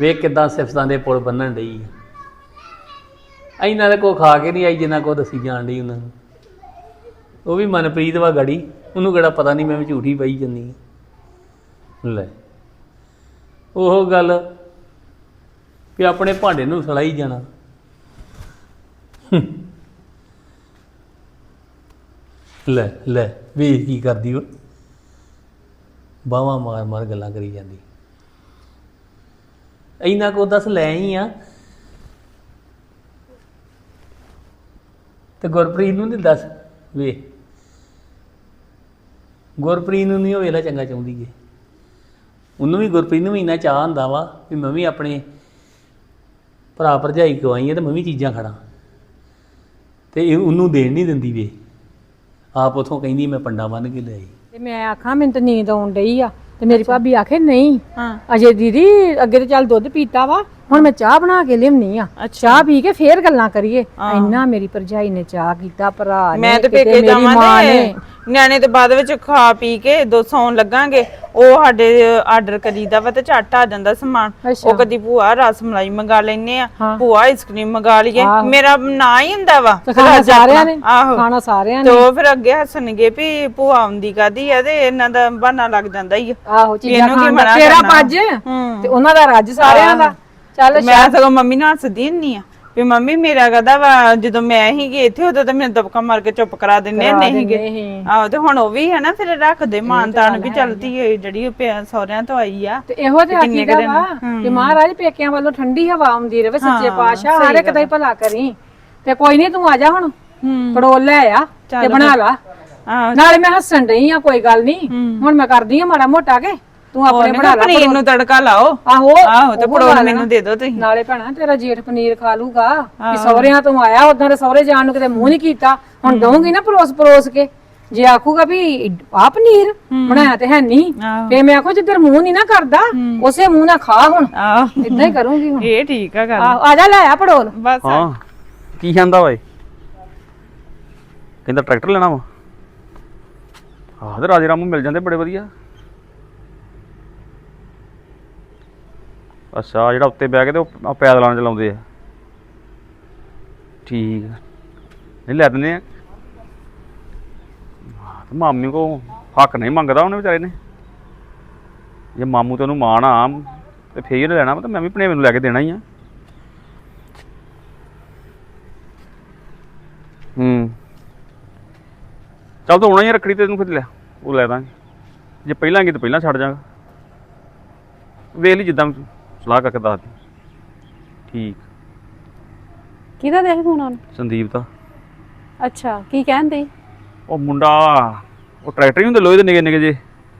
ਵੇ ਕਿਦਾਂ ਸਿਫਤਾਂ ਦੇ ਪੁਲ ਬੰਨਣ ਡਈ ਆ। ਇਹਨਾਂ ਦੇ ਕੋ ਖਾ ਕੇ ਨਹੀਂ ਆਈ ਜਿੰਨਾ ਕੋ ਦੱਸੀ ਜਾਣ ਡਈ ਉਹਨਾਂ ਨੂੰ। ਉਹ ਵੀ ਮਨਪ੍ਰੀਤ ਵਾ ਗੜੀ ਉਹਨੂੰ ਕਿਹੜਾ ਪਤਾ ਨਹੀਂ ਮੈਂ ਵੀ ਝੂਠੀ ਪਈ ਜੰਨੀ ਲੈ। ਉਹ ਗੱਲ ਵੀ ਆਪਣੇ ਭਾਂਡੇ ਨੂੰ ਸਲਾਈ ਜਾਣਾ। ਲੈ ਲੈ ਵੇ ਕੀ ਕਰਦੀ ਉਹ। ਬਾਵਾ ਮਾਰ ਮਾਰ ਗੱਲਾਂ ਕਰੀ ਜਾਂਦੀ। ਇੰਨਾ ਕੋ ਦੱਸ ਲੈ ਹੀ ਆ। ਤੇ ਗੁਰਪ੍ਰੀਤ ਨੂੰ ਨਹੀਂ ਦੱਸ। ਵੇ ਗੁਰਪ੍ਰੀਤ ਨੂੰ ਨਹੀਂ ਉਹ ਵੇਲਾ ਚੰਗਾ ਚਾਹੁੰਦੀ ਏ ਉਹਨੂੰ ਵੀ ਗੁਰਪ੍ਰੀਤ ਨੂੰ ਵੀ ਇੰਨਾ ਚਾਹ ਹੁੰਦਾ ਵਾ ਵੀ ਮੈਂ ਵੀ ਆਪਣੇ ਭਰਾ ਭਰਜਾਈ ਕਵਾਈ ਆ ਤੇ ਮੈਂ ਵੀ ਚੀਜ਼ਾਂ ਖੜਾ ਤੇ ਇਹ ਉਹਨੂੰ ਦੇਣ ਨਹੀਂ ਦਿੰਦੀ ਵੇ। ਆਪ ਉਥੋਂ ਕਹਿੰਦੀ ਮੈਂ ਪੰਡਾ ਬੰਨ ਕੇ ਲਿਆਈ ਤੇ ਮੈਂ ਆਖਾਂ ਮੈਨੂੰ ਤਾਂ ਨੀਂਦ ਆਉਣ ਡਈ ਆ ਤੇ ਮੇਰੀ ਭਾਬੀ ਆਖੇ ਨਹੀਂ ਹਾਂ। ਅਜੇ ਦੀਦੀ ਅੱਗੇ ਤੇ ਚੱਲ ਦੁੱਧ ਪੀਤਾ ਵਾ ਹੁਣ ਮੈਂ ਚਾਹ ਬਣਾ ਕੇ ਲਿਆਉਣੀ ਆ। ਚਾਹ ਪੀ ਕੇ ਫੇਰ ਗੱਲਾਂ ਕਰੀਏ। ਇੰਨਾ ਮੇਰੀ ਭਰਜਾਈ ਨੇ ਚਾਹ ਕੀਤਾ ਭਰਾ ਨੇ ਮੈਂ ਤੇ ਪੇਕੇ ਜਾਵਾਂ ਨੇ। ਨਿਆਣੇ ਤੇ ਬਾਅਦ ਵਿੱਚ ਖਾ ਪੀ ਕੇ ਦੋ ਸੌਣ ਲੱਗਾਂਗੇ। ਉਹ ਸਾਡੇ ਆਰਡਰ ਕਰੀਦਾ ਵਾ ਤੇ ਝੱਟ ਆ ਜਾਂਦਾ ਸਮਾਨ। ਉਹ ਕਦੀ ਭੂਆ ਰਸ ਮਲਾਈ ਮੰਗਾ ਲੈਨੇ ਆ। ਭੂਆ ਆਈਸਕ੍ਰੀਮ ਮੰਗਾ ਲਈਏ। ਮੇਰਾ ਨਾਂ ਹੀ ਹੁੰਦਾ ਵਾ। ਖਾਣਾ ਸਾਰਿਆਂ ਨੇ। ਖਾਣਾ ਸਾਰਿਆਂ ਤੇ ਨੇ। ਫਿਰ ਅੱਗੇ ਹੱਸਣਗੇ ਵੀ ਭੂਆ ਆਉਂਦੀ ਕਾਦੀ ਆ ਤੇ ਇਹਨਾਂ ਦਾ ਬਹਾਨਾ ਲੱਗ ਜਾਂਦਾ ਹੀ ਆਹੋ ਚੀਜ਼ਾਂ ਖਾਣ ਤੇਰਾ? ਪੱਜ। ਤੇ ਉਹਨਾਂ ਦਾ ਰੱਜ ਸਾਰਿਆਂ ਦਾ। ਚੱਲ ਮੈਂ ਸਗੋਂ ਮੰਮੀ ਨੂੰ ਹੱਸਦੀ ਹੁੰਨੀ ਆ ਵੀ ਮੰਮੀ ਮੇਰਾ ਕਹਦਾ ਵਾ ਜਦੋਂ ਮੈਂ ਹੀ ਗਈ ਇੱਥੇ ਉਦੋਂ ਤਾਂ ਮੈਨੂੰ ਦਬਕਾ ਮਾਰ ਕੇ ਚੁੱਪ ਕਰਾ ਦਿੰਦੇ ਨਹੀਂ ਗਏ। ਆਹੋ ਤੇ ਹੁਣ ਉਹ ਵੀ ਹੈ ਨਾ ਫਿਰ ਰੱਖਦੇ ਮਾਨ ਤਾਨ ਵੀ ਚਲਦੀ ਹੈ ਜਿਹੜੀ ਸਹੁਰਿਆਂ ਤੋਂ ਆਈ ਆ ਤੇ ਇਹੋ ਤੇ ਦਿਨ? ਵਾ? ਕਿ ਮਹਾਰਾਜ ਪੇਕਿਆਂ ਵੱਲੋਂ ਠੰਡੀ ਹਵਾ ਆਉਂਦੀ ਰਵੇ ਸੱਚੇ ਪਾਤਸ਼ਾਹ ਹਰ ਇੱਕ ਦਾ ਹੀ ਭਲਾ ਕਰੀ। ਤੇ ਕੋਈ ਨਹੀਂ ਤੂੰ ਆ ਜਾ ਹੁਣ ਪੜੋਲ ਲੈ ਆ ਤੇ ਬਣਾ ਲਾ। ਨਾਲੇ ਮੈਂ ਹੱਸਣ ਡਈ ਆ ਕੋਈ ਗੱਲ ਨਹੀਂ ਹੁਣ ਮੈਂ ਕਰਦੀ ਆ ਮਾੜਾ ਮੋਟਾ ਕੇ। ਤੂੰ ਆਪਣੇ ਬਣਾ ਲਾ ਪਨੀਰ ਨੂੰ ਤੜਕਾ ਲਾਓ। ਆਹੋ। ਆਹੋ ਤੇ ਲਾ ਮੈਨੂੰ ਦੇ ਦਿਓ ਤੁਸੀਂ। ਨਾਲੇ ਭੈਣਾ ਤੇਰਾ ਜੇਠ ਪਨੀਰ ਖਾ ਲੂਗਾ। ਕਿ ਸਹੁਰਿਆਂ ਤੋਂ ਆਇਆ ਉਦਾਂ ਦੇ ਸਹੁਰੇ ਜਾਣ ਨੂੰ ਕਿਤੇ ਮੂੰਹ ਨਹੀਂ ਕੀਤਾ। ਹੁਣ ਦਊਂਗੀ ਨਾ ਪਰੋਸ ਪਰੋਸ ਕੇ। ਜੇ ਆਖੂਗਾ ਵੀ ਆ ਪਨੀਰ ਬਣਾਇਆ ਤੇ ਹੈ ਨਹੀਂ। ਫੇ ਮੈਂ ਆਖੋ ਜਿੱਧਰ ਮੂੰਹ ਨਹੀਂ ਨਾ ਕਰਦਾ ਉਸੇ ਮੂੰਹ ਨਾਲ ਖਾ ਹੁਣ। ਇਦਾਂ ਹੀ ਕਰੂੰਗੀ ਹੁਣ। ਇਹ ਠੀਕ ਆ ਗੱਲ। ਆ ਜਾ ਲੈ ਆ ਪੜੋਲ। ਬਸ ਹਾਂ ਕੀ ਕਹਿੰਦਾ ਓਏ? ਕਹਿੰਦਾ ਟਰੈਕਟਰ ਲੈਣਾ ਵਾ। ਆਹ ਤੇ ਰਾਜੇ ਰਾਮੂ ਮਿਲ ਜਾਂਦੇ ਬੜੇ ਵਧੀਆ। ਅੱਛਾ ਜਿਹੜਾ ਉੱਤੇ ਬਹਿ ਕੇ ਤੇ ਉਹ ਆਹ ਪੈਦਲਾਂ ਚਲਾਉਂਦੇ ਆ। ਠੀਕ ਨਹੀਂ ਲੈ ਦਿੰਦੇ ਆ। ਆਹ ਤੇ ਮਾਮੀ ਕੋ ਹੱਕ ਨਹੀਂ ਮੰਗਦਾ ਉਹਨੇ ਵਿਚਾਰੇ ਨੇ। ਜੇ ਮਾਮੂ ਤੇ ਉਹਨੂੰ ਮਾਣ ਆ, ਤੇ ਫੇਰ ਹੀ ਲੈਣਾ ਵਾ, ਤੇ ਮੈਂ ਵੀ ਭਣੇਵੇਂ ਨੂੰ ਲੈ ਕੇ ਦੇਣਾ ਹੀ ਆ। ਹੂੰ। ਚੱਲ ਤੂੰ ਆਉਣਾ ਹੀ ਆ ਰੱਖੜੀ ਤੇ, ਤੈਨੂੰ ਫਿਰ ਲੈ, ਉਹ ਲੈ ਦਾਂਗੇ। ਜੇ ਪਹਿਲਾਂ ਆਏਂਗੀ ਤਾਂ ਪਹਿਲਾਂ ਛੱਡ ਜਾਗਾ। ਵੇਖ ਲਈ ਜਿੱਦਾਂ ਵੀ ਸਲਾਹ ਕਰਕੇ ਦੱਸ ਦੀ। ਠੀਕ। ਕਿਹਦਾ ਦੇਖ ਫੋਨ ਆਨ ਸੰਦੀਪ ਦਾ। ਅੱਛਾ ਕੀ ਕਹਿੰਦੇ ਉਹ ਮੁੰਡਾ ਉਹ ਟਰੈਕਟਰ ਹੀ ਹੁੰਦੇ ਲੋਹੇ ਦੇ ਨਿੱਕੇ ਨਿੱਕੇ ਜੇ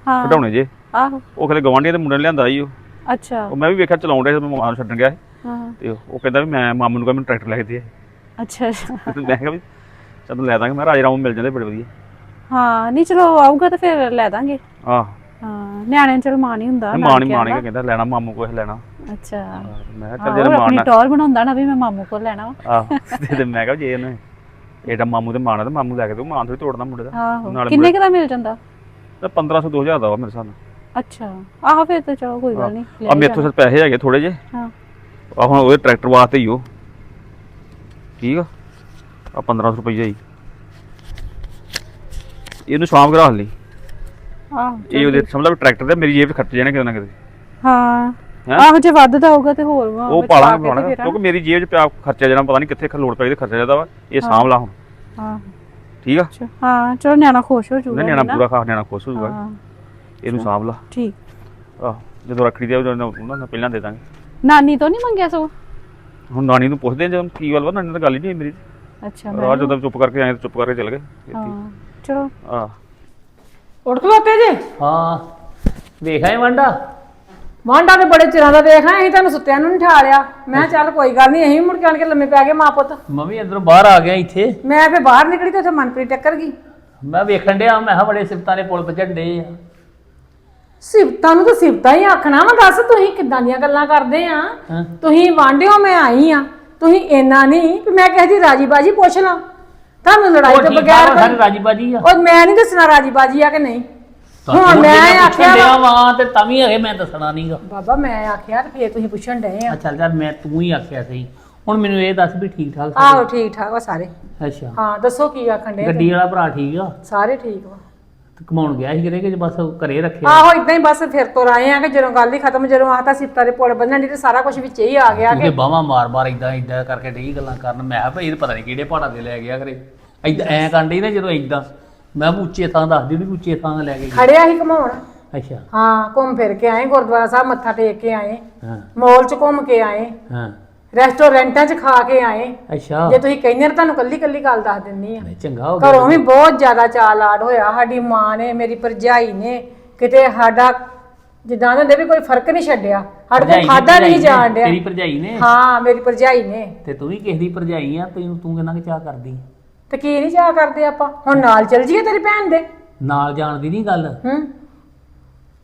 ਹਾਂ। ਕਢਾਉਣੇ ਜੇ ਆਹੋ। ਉਹ ਖਲੇ ਗਵਾਂਢੀਆਂ ਦੇ ਮੁੰਡੇ ਨੇ ਲਿਆਂਦਾ ਸੀ ਉਹ। ਅੱਛਾ। ਉਹ ਮੈਂ ਵੀ ਵੇਖਿਆ ਚਲਾਉਣ ਸੀ ਮੈਂ ਮਾਂ ਨੂੰ ਛੱਡਣ ਗਿਆ ਸੀ। ਹਾਂ। ਤੇ ਉਹ ਕਹਿੰਦਾ ਵੀ ਮੈਂ ਮਾਮੂ ਨੂੰ ਕਹਿੰਦਾ ਮੈਨੂੰ ਟਰੈਕਟਰ ਲੈ ਕੇ ਦੇ। ਅੱਛਾ ਅੱਛਾ। ਤੇ ਮੈਂ ਕਿਹਾ ਵੀ ਚੱਲ ਲੈ ਦਾਂਗੇ ਮੈਂ ਰਾਜੇ ਰਾਮੂ ਮਿਲ ਜਾਂਦੇ ਬੜੇ ਵਧੀਆ। ਹਾਂ ਨਹੀਂ ਚਲੋ ਆਊਗਾ ਤਾਂ ਫਿਰ ਲੈ ਦਾਂਗੇ। ਆਹ। ਹਾਂ ਨਿਆਣੇ ਨੂੰ ਚਲ ਮਾਣ ਹੀ ਹੁੰਦਾ ਮਾਣੀ ਨਾਨਕਿਆਂ ਮਾਣੀ ਦਾ। ਕਹਿੰਦਾ ਲੈਣਾ ਮਾਮੂ ਕੋਲ ਲੈਣਾ। ਅੱਛਾ। ਮੈਂ ਕਿਹਾ ਚੱਲ ਆਹੋ, ਜੇ ਮਾਣ ਆਪਣੀ ਨਾਲ ਟੌਰ ਬਣਾਉਂਦਾ ਨਾ ਵੀ ਮੈਂ ਮਾਮੂ ਕੋਲ ਲੈਣਾ ਵਾ। ਆਹ ਤੇ ਤੇ ਮੈਂ ਕਿਹਾ ਜੇ ਇਹਨੇ ਇਹਦਾ ਮਾਮੂ ਤੇ ਮਾਣਾ ਤੇ ਮਾਮੂ ਲੈ ਕੇ ਤੂੰ ਮਾਂ ਥੋੜੀ ਤੋੜਨਾ ਮੁੰਡੇ ਦਾ। ਆਹੋ ਨਾਲੇ ਕਿੰਨੇ ਕੁ ਦਾ ਮਿਲ ਜਾਂਦਾ? ਤੇ 1500 2000 ਦਾ ਵਾ ਮੇਰੇ ਹਿਸਾਬ ਨਾਲ। ਅੱਛਾ ਆਹੋ ਫਿਰ ਤਾਂ ਚਲੋ ਕੋਈ ਗੱਲ ਨਹੀਂ ਲੈ ਆ ਹੀ ਮੇਰੇ ਤੋਂ ਸਿਰ ਪੈਸੇ ਹੈਗੇ ਥੋੜੇ ਜੇ ਹਾਂ। ਆ ਹੁਣ ਉਹਦੇ ਟਰੈਕਟਰ ਵਾਸਤੇ ਹੀ ਉਹ। ਠੀਕ ਆ? ਆ 1500 ਰੁਪਈਆ ਹੀ। ਇਹਨੂੰ ਸ਼ਾਮ ਕਰਾ ਲਈ। ਆਹੋ ਇਹ ਉਹਦੇ ਸਮਝ ਲਾ ਟਰੈਕਟਰ ਤੇ ਮੇਰੀ ਜੇਬ ਖਰਚ ਜਾਣੇ ਕਿਤੇ ਨਾ ਕਿਤੇ। ਹਾਂ। ਹੈਂ? ਆਹੋ ਜੇ ਵੱਧਦਾ ਹੋਊਗਾ ਤੇ ਹੋਰ ਵਾ ਉਹ ਪਾ ਪਾਲਾਂਗੇ ਫਿਰ, ਕਿਉਂਕਿ ਮੇਰੀ ਜੇਬ 'ਚ ਪਿਆ ਖਰਚਾ ਜਾਣਾ ਪਤਾ ਨਹੀਂ ਕਿੱਥੇ ਖ- ਲੋੜ ਪਈ ਤੇ ਖਰਚਾ ਜਾਂਦਾ ਵਾ ਇਹ ਸਾਂਭ ਲਾ ਹੁਣ। ਹਾਂ। ਠੀਕ ਆ? ਹਾਂ ਚਲੋ ਨਿਆਣਾ ਖੁਸ਼ ਹੋ ਜਾਊਗਾ ਨਿਆਣਾ ਨਾ। ਪੂਰਾ ਖਾ ਨਿਆਣਾ ਖੁਸ਼ ਹੋਊਗਾ ਹਾਂ। ਇਹਨੂੰ ਸਾਂਭ ਲਾ। ਠੀਕ। ਆਹ ਜਦੋਂ ਰੱਖੜੀ ਦੇ ਉਹਨਾਂ ਨੂੰ ਪਹਿਲਾਂ ਦੇ ਦਾਂਗੇ। ਨਾਨੀ ਤੋਂ ਨਹੀਂ ਮੰਗਿਆ ਸੋ ਹੁਣ ਨਾਨੀ ਨੂੰ ਪੁੱਛਦੇ ਆ ਜਦੋਂ ਕੀ ਗੱਲ ਵਾ ਨਾਨੀ ਨਾਲ ਗੱਲ ਹੀ ਨਹੀਂ ਹੋਈ ਮੇਰੀ। ਅੱਛਾ ਮੈਂ ਜਦੋਂ ਚੁੱਪ ਕਰਕੇ ਆਏ ਤਾਂ ਚੁੱਪ ਕਰਕੇ ਚਲ ਗਏ। ਹਾਂ। ਚਲੋ। ਆਹ। ਉੱਠ ਖਲੋਤੇ ਜੇ। ਹਾਂ। ਵੇਖ ਆਏ ਵੰਡਾ। ਵਾਂਡਾ ਤੇ ਬੜੇ ਚਿਰਾਂ ਦਾ ਦੇਖਾਂ ਅਸੀਂ ਤੁਹਾਨੂੰ ਸੁੱਤਿਆਂ ਨੂੰ ਨਹੀਂ ਠਾਲਿਆ ਮੈਂ ਕਿਹਾ ਚੱਲ ਕੋਈ ਗੱਲ ਨਹੀਂ ਅਸੀਂ ਵੀ ਮੁੜ ਕੇ ਆਣ ਕੇ ਲੰਮੇ ਪੈ ਗਏ ਮਾਂ ਪੁੱਤ। ਮੰਮੀ ਅੰਦਰੋਂ ਬਾਹਰ ਆ ਗਿਆ ਇੱਥੇ। ਮੈਂ ਫੇ ਬਾਹਰ ਨਿਕਲੀ ਤੇ ਉੱਥੇ ਮਨਪ੍ਰੀਤ ਟੱਕਰ ਗਈ। ਮੈਂ ਵੇਖਣ ਡਿਆ ਮੈਂ ਕਿਹਾ ਬੜੇ ਸਿਫਤਾਂ ਦੇ ਪੁਲ ਵੱਜਣ ਡੇ ਆ। ਸਿਫਤਾਂ ਨੂੰ ਤਾਂ ਸਿਫਤਾਂ ਹੀ ਆਖਣਾ ਵਾ ਦੱਸ ਤੁਸੀਂ ਕਿੱਦਾਂ ਦੀਆਂ ਗੱਲਾਂ ਕਰਦੇ ਆ? ਹਾਂ। ਤੁਸੀਂ ਵਾਂਡਿਓ ਮੈਂ ਆਈ ਆ। ਤੁਸੀਂ ਇੰਨਾ ਨਹੀਂ ਵੀ ਮੈਂ ਕਿਸੇ ਦੀ ਰਾਜੀ ਬਾਜੀ ਪੁੱਛ ਲਾਂ। ਤੁਹਾਨੂੰ ਲੜਾਈ ਉਹ ਤੋਂ ਠੀਕ ਬਗੈਰ ਸਾਰੇ ਕੋਈ- ਰਾਜੀ ਬਾਜੀ ਆ। ਉਹ ਮੈਂ ਨਹੀਂ ਦੱਸਣਾ ਰਾਜੀ ਬਾਜੀ ਆ ਕਿ ਨਹੀਂ। ਹੁਣ ਮੈਂ ਆਖਿਆ ਵਾ- ਵਾਂ ਤੇ ਤਾਂ ਵੀ ਹੈਗੇ ਮੈਂ ਦੱਸਣਾ ਨਹੀਂਗਾ ਬਾਬਾ ਮੈਂ ਆਖਿਆ ਤੇ ਫੇਰ ਤੁਸੀਂ ਪੁੱਛਣ ਡਏ ਆ। ਆ ਚੱਲ ਮੈਂ ਤੂੰ ਹੀ ਆਖਿਆ ਸਹੀ। ਹੁਣ ਮੈਨੂੰ ਇਹ ਦੱਸ ਵੀ ਠੀਕ ਠਾਕ ਸਾਰੇ? ਆਹੋ ਠੀਕ ਠਾਕ ਵਾ ਸਾਰੇ। ਅੱਛਾ। ਹਾਂ ਦੱਸੋ ਕੀ ਆਖਣ ਡਏ ਗੱਡੀ ਵਾਲਾ ਭਰਾ ਠੀਕ ਆ? ਸਾਰੇ ਠੀਕ ਵਾ। ਤੇ ਕਮਾਉਣ ਗਿਆ ਸੀ ਕਿਤੇ ਕਿ ਬਸ ਘਰੇ ਰੱਖਿਆ? ਆਹੋ ਇਦਾਂ ਹੀ ਬਸ ਫਿਰ ਤੋਂ ਆਏ ਆ ਕਿ ਜਦੋਂ ਗੱਲ ਹੀ ਖਤਮ ਜਦੋਂ ਆਖਤਾ ਸਿਫਤਾਂ ਦੇ ਪੁਲ ਬੰਨਣ ਦੀ ਤੇ ਸਾਰਾ ਕੁਝ ਵਿੱਚ ਹੀ ਆ ਗਿਆ ਕਿ ਬਾਵਾ ਮਾਰ ਮਾਰ ਇਦਾਂ ਇਦਾਂ ਕਰਕੇ ਡਈ ਗੱਲਾਂ ਕਰਨ। ਮੈਂ ਕਿਹਾ ਭਈ ਇਹ ਪਤਾ ਨਹੀਂ ਕਿਹੜੇ ਪਹਾੜਾਂ ਤੇ ਲੈ ਗਿਆ ਕਰੇ ਇਦਾਂ ਐ ਕਾਂਡੀ ਨਾ ਜਦੋਂ ਇਦਾਂ ਮੈਂ ਕਿਹਾ ਉੱਚੇ ਥਾਂ ਦੱਸਦੀ ਵੀ ਉੱਚੇ ਥਾਂ ਲੈ ਕੇ ਖੜਿਆ ਹੀ ਘਮਾਉਣ? ਅੱਛਾ। ਹਾਂ ਘੁੰਮ ਫਿਰ ਕੇ ਆਏ ਗੁਰਦੁਆਰਾ ਸਾਹਿਬ ਮੱਥਾ ਟੇਕ ਕੇ ਆਏ ਹਾਂ। ਮੋਲ ਚ ਘੁੰਮ ਕੇ ਆਏ ਹਾਂ। ਰੈਸਟੋਰੈਂਟਾਂ 'ਚ ਖਾ ਕੇ ਆਏ। ਅੱਛਾ। ਜੇ ਤੁਸੀਂ ਕਹਿੰਦੇ ਤਾਂ ਤੁਹਾਨੂੰ ਕੱਲੀ ਕੱਲੀ ਗੱਲ ਦੱਸ ਦਿੰਨੀ ਆ। ਨਹੀਂ, ਚੰਗਾ ਹੋ ਗਿਆ ਘਰੋਂ ਵੀ ਬਹੁਤ ਜ਼ਿਆਦਾ ਚਾਲ ਆੜ ਹੋਇਆ ਸਾਡੀ ਮਾਂ ਨੇ ਮੇਰੀ ਭਰਜਾਈ ਨੇ ਕਿਤੇ ਸਾਡਾ ਜਿੱਦਾਂ ਹੁੰਦੇ ਵੀ ਕੋਈ ਫ਼ਰਕ ਨਹੀਂ ਛੱਡਿਆ ਸਾਡੇ ਭਰਜਾਈ ਕੋਲ ਦੀ ਖਾਦਾ ਨਹੀਂ ਜਾਣ ਨੇ, ਡਿਆ। ਤੇਰੀ ਭਰਜਾਈ ਨੇ? ਹਾਂ ਮੇਰੀ ਭਰਜਾਈ ਨੇ। ਤੇ ਤੂੰ ਵੀ ਕਿਸੇ ਦੀ ਭਰਜਾਈ ਆ ਤੈਨੂੰ ਤੂੰ ਕਿੰਨਾ ਕੁ ਚਾਹ ਕਰਦੀ? ਤੇ ਕੀ ਨਹੀਂ ਚਾਹ ਕਰਦੇ ਆਪਾਂ? ਹੁਣ ਨਾਲ ਚੱਲ ਜੀਏ ਤੇਰੀ ਭੈਣ ਦੇ। ਨਾਲ ਜਾਣ ਦੀ ਨਹੀਂ ਗੱਲ? ਹੂੰ।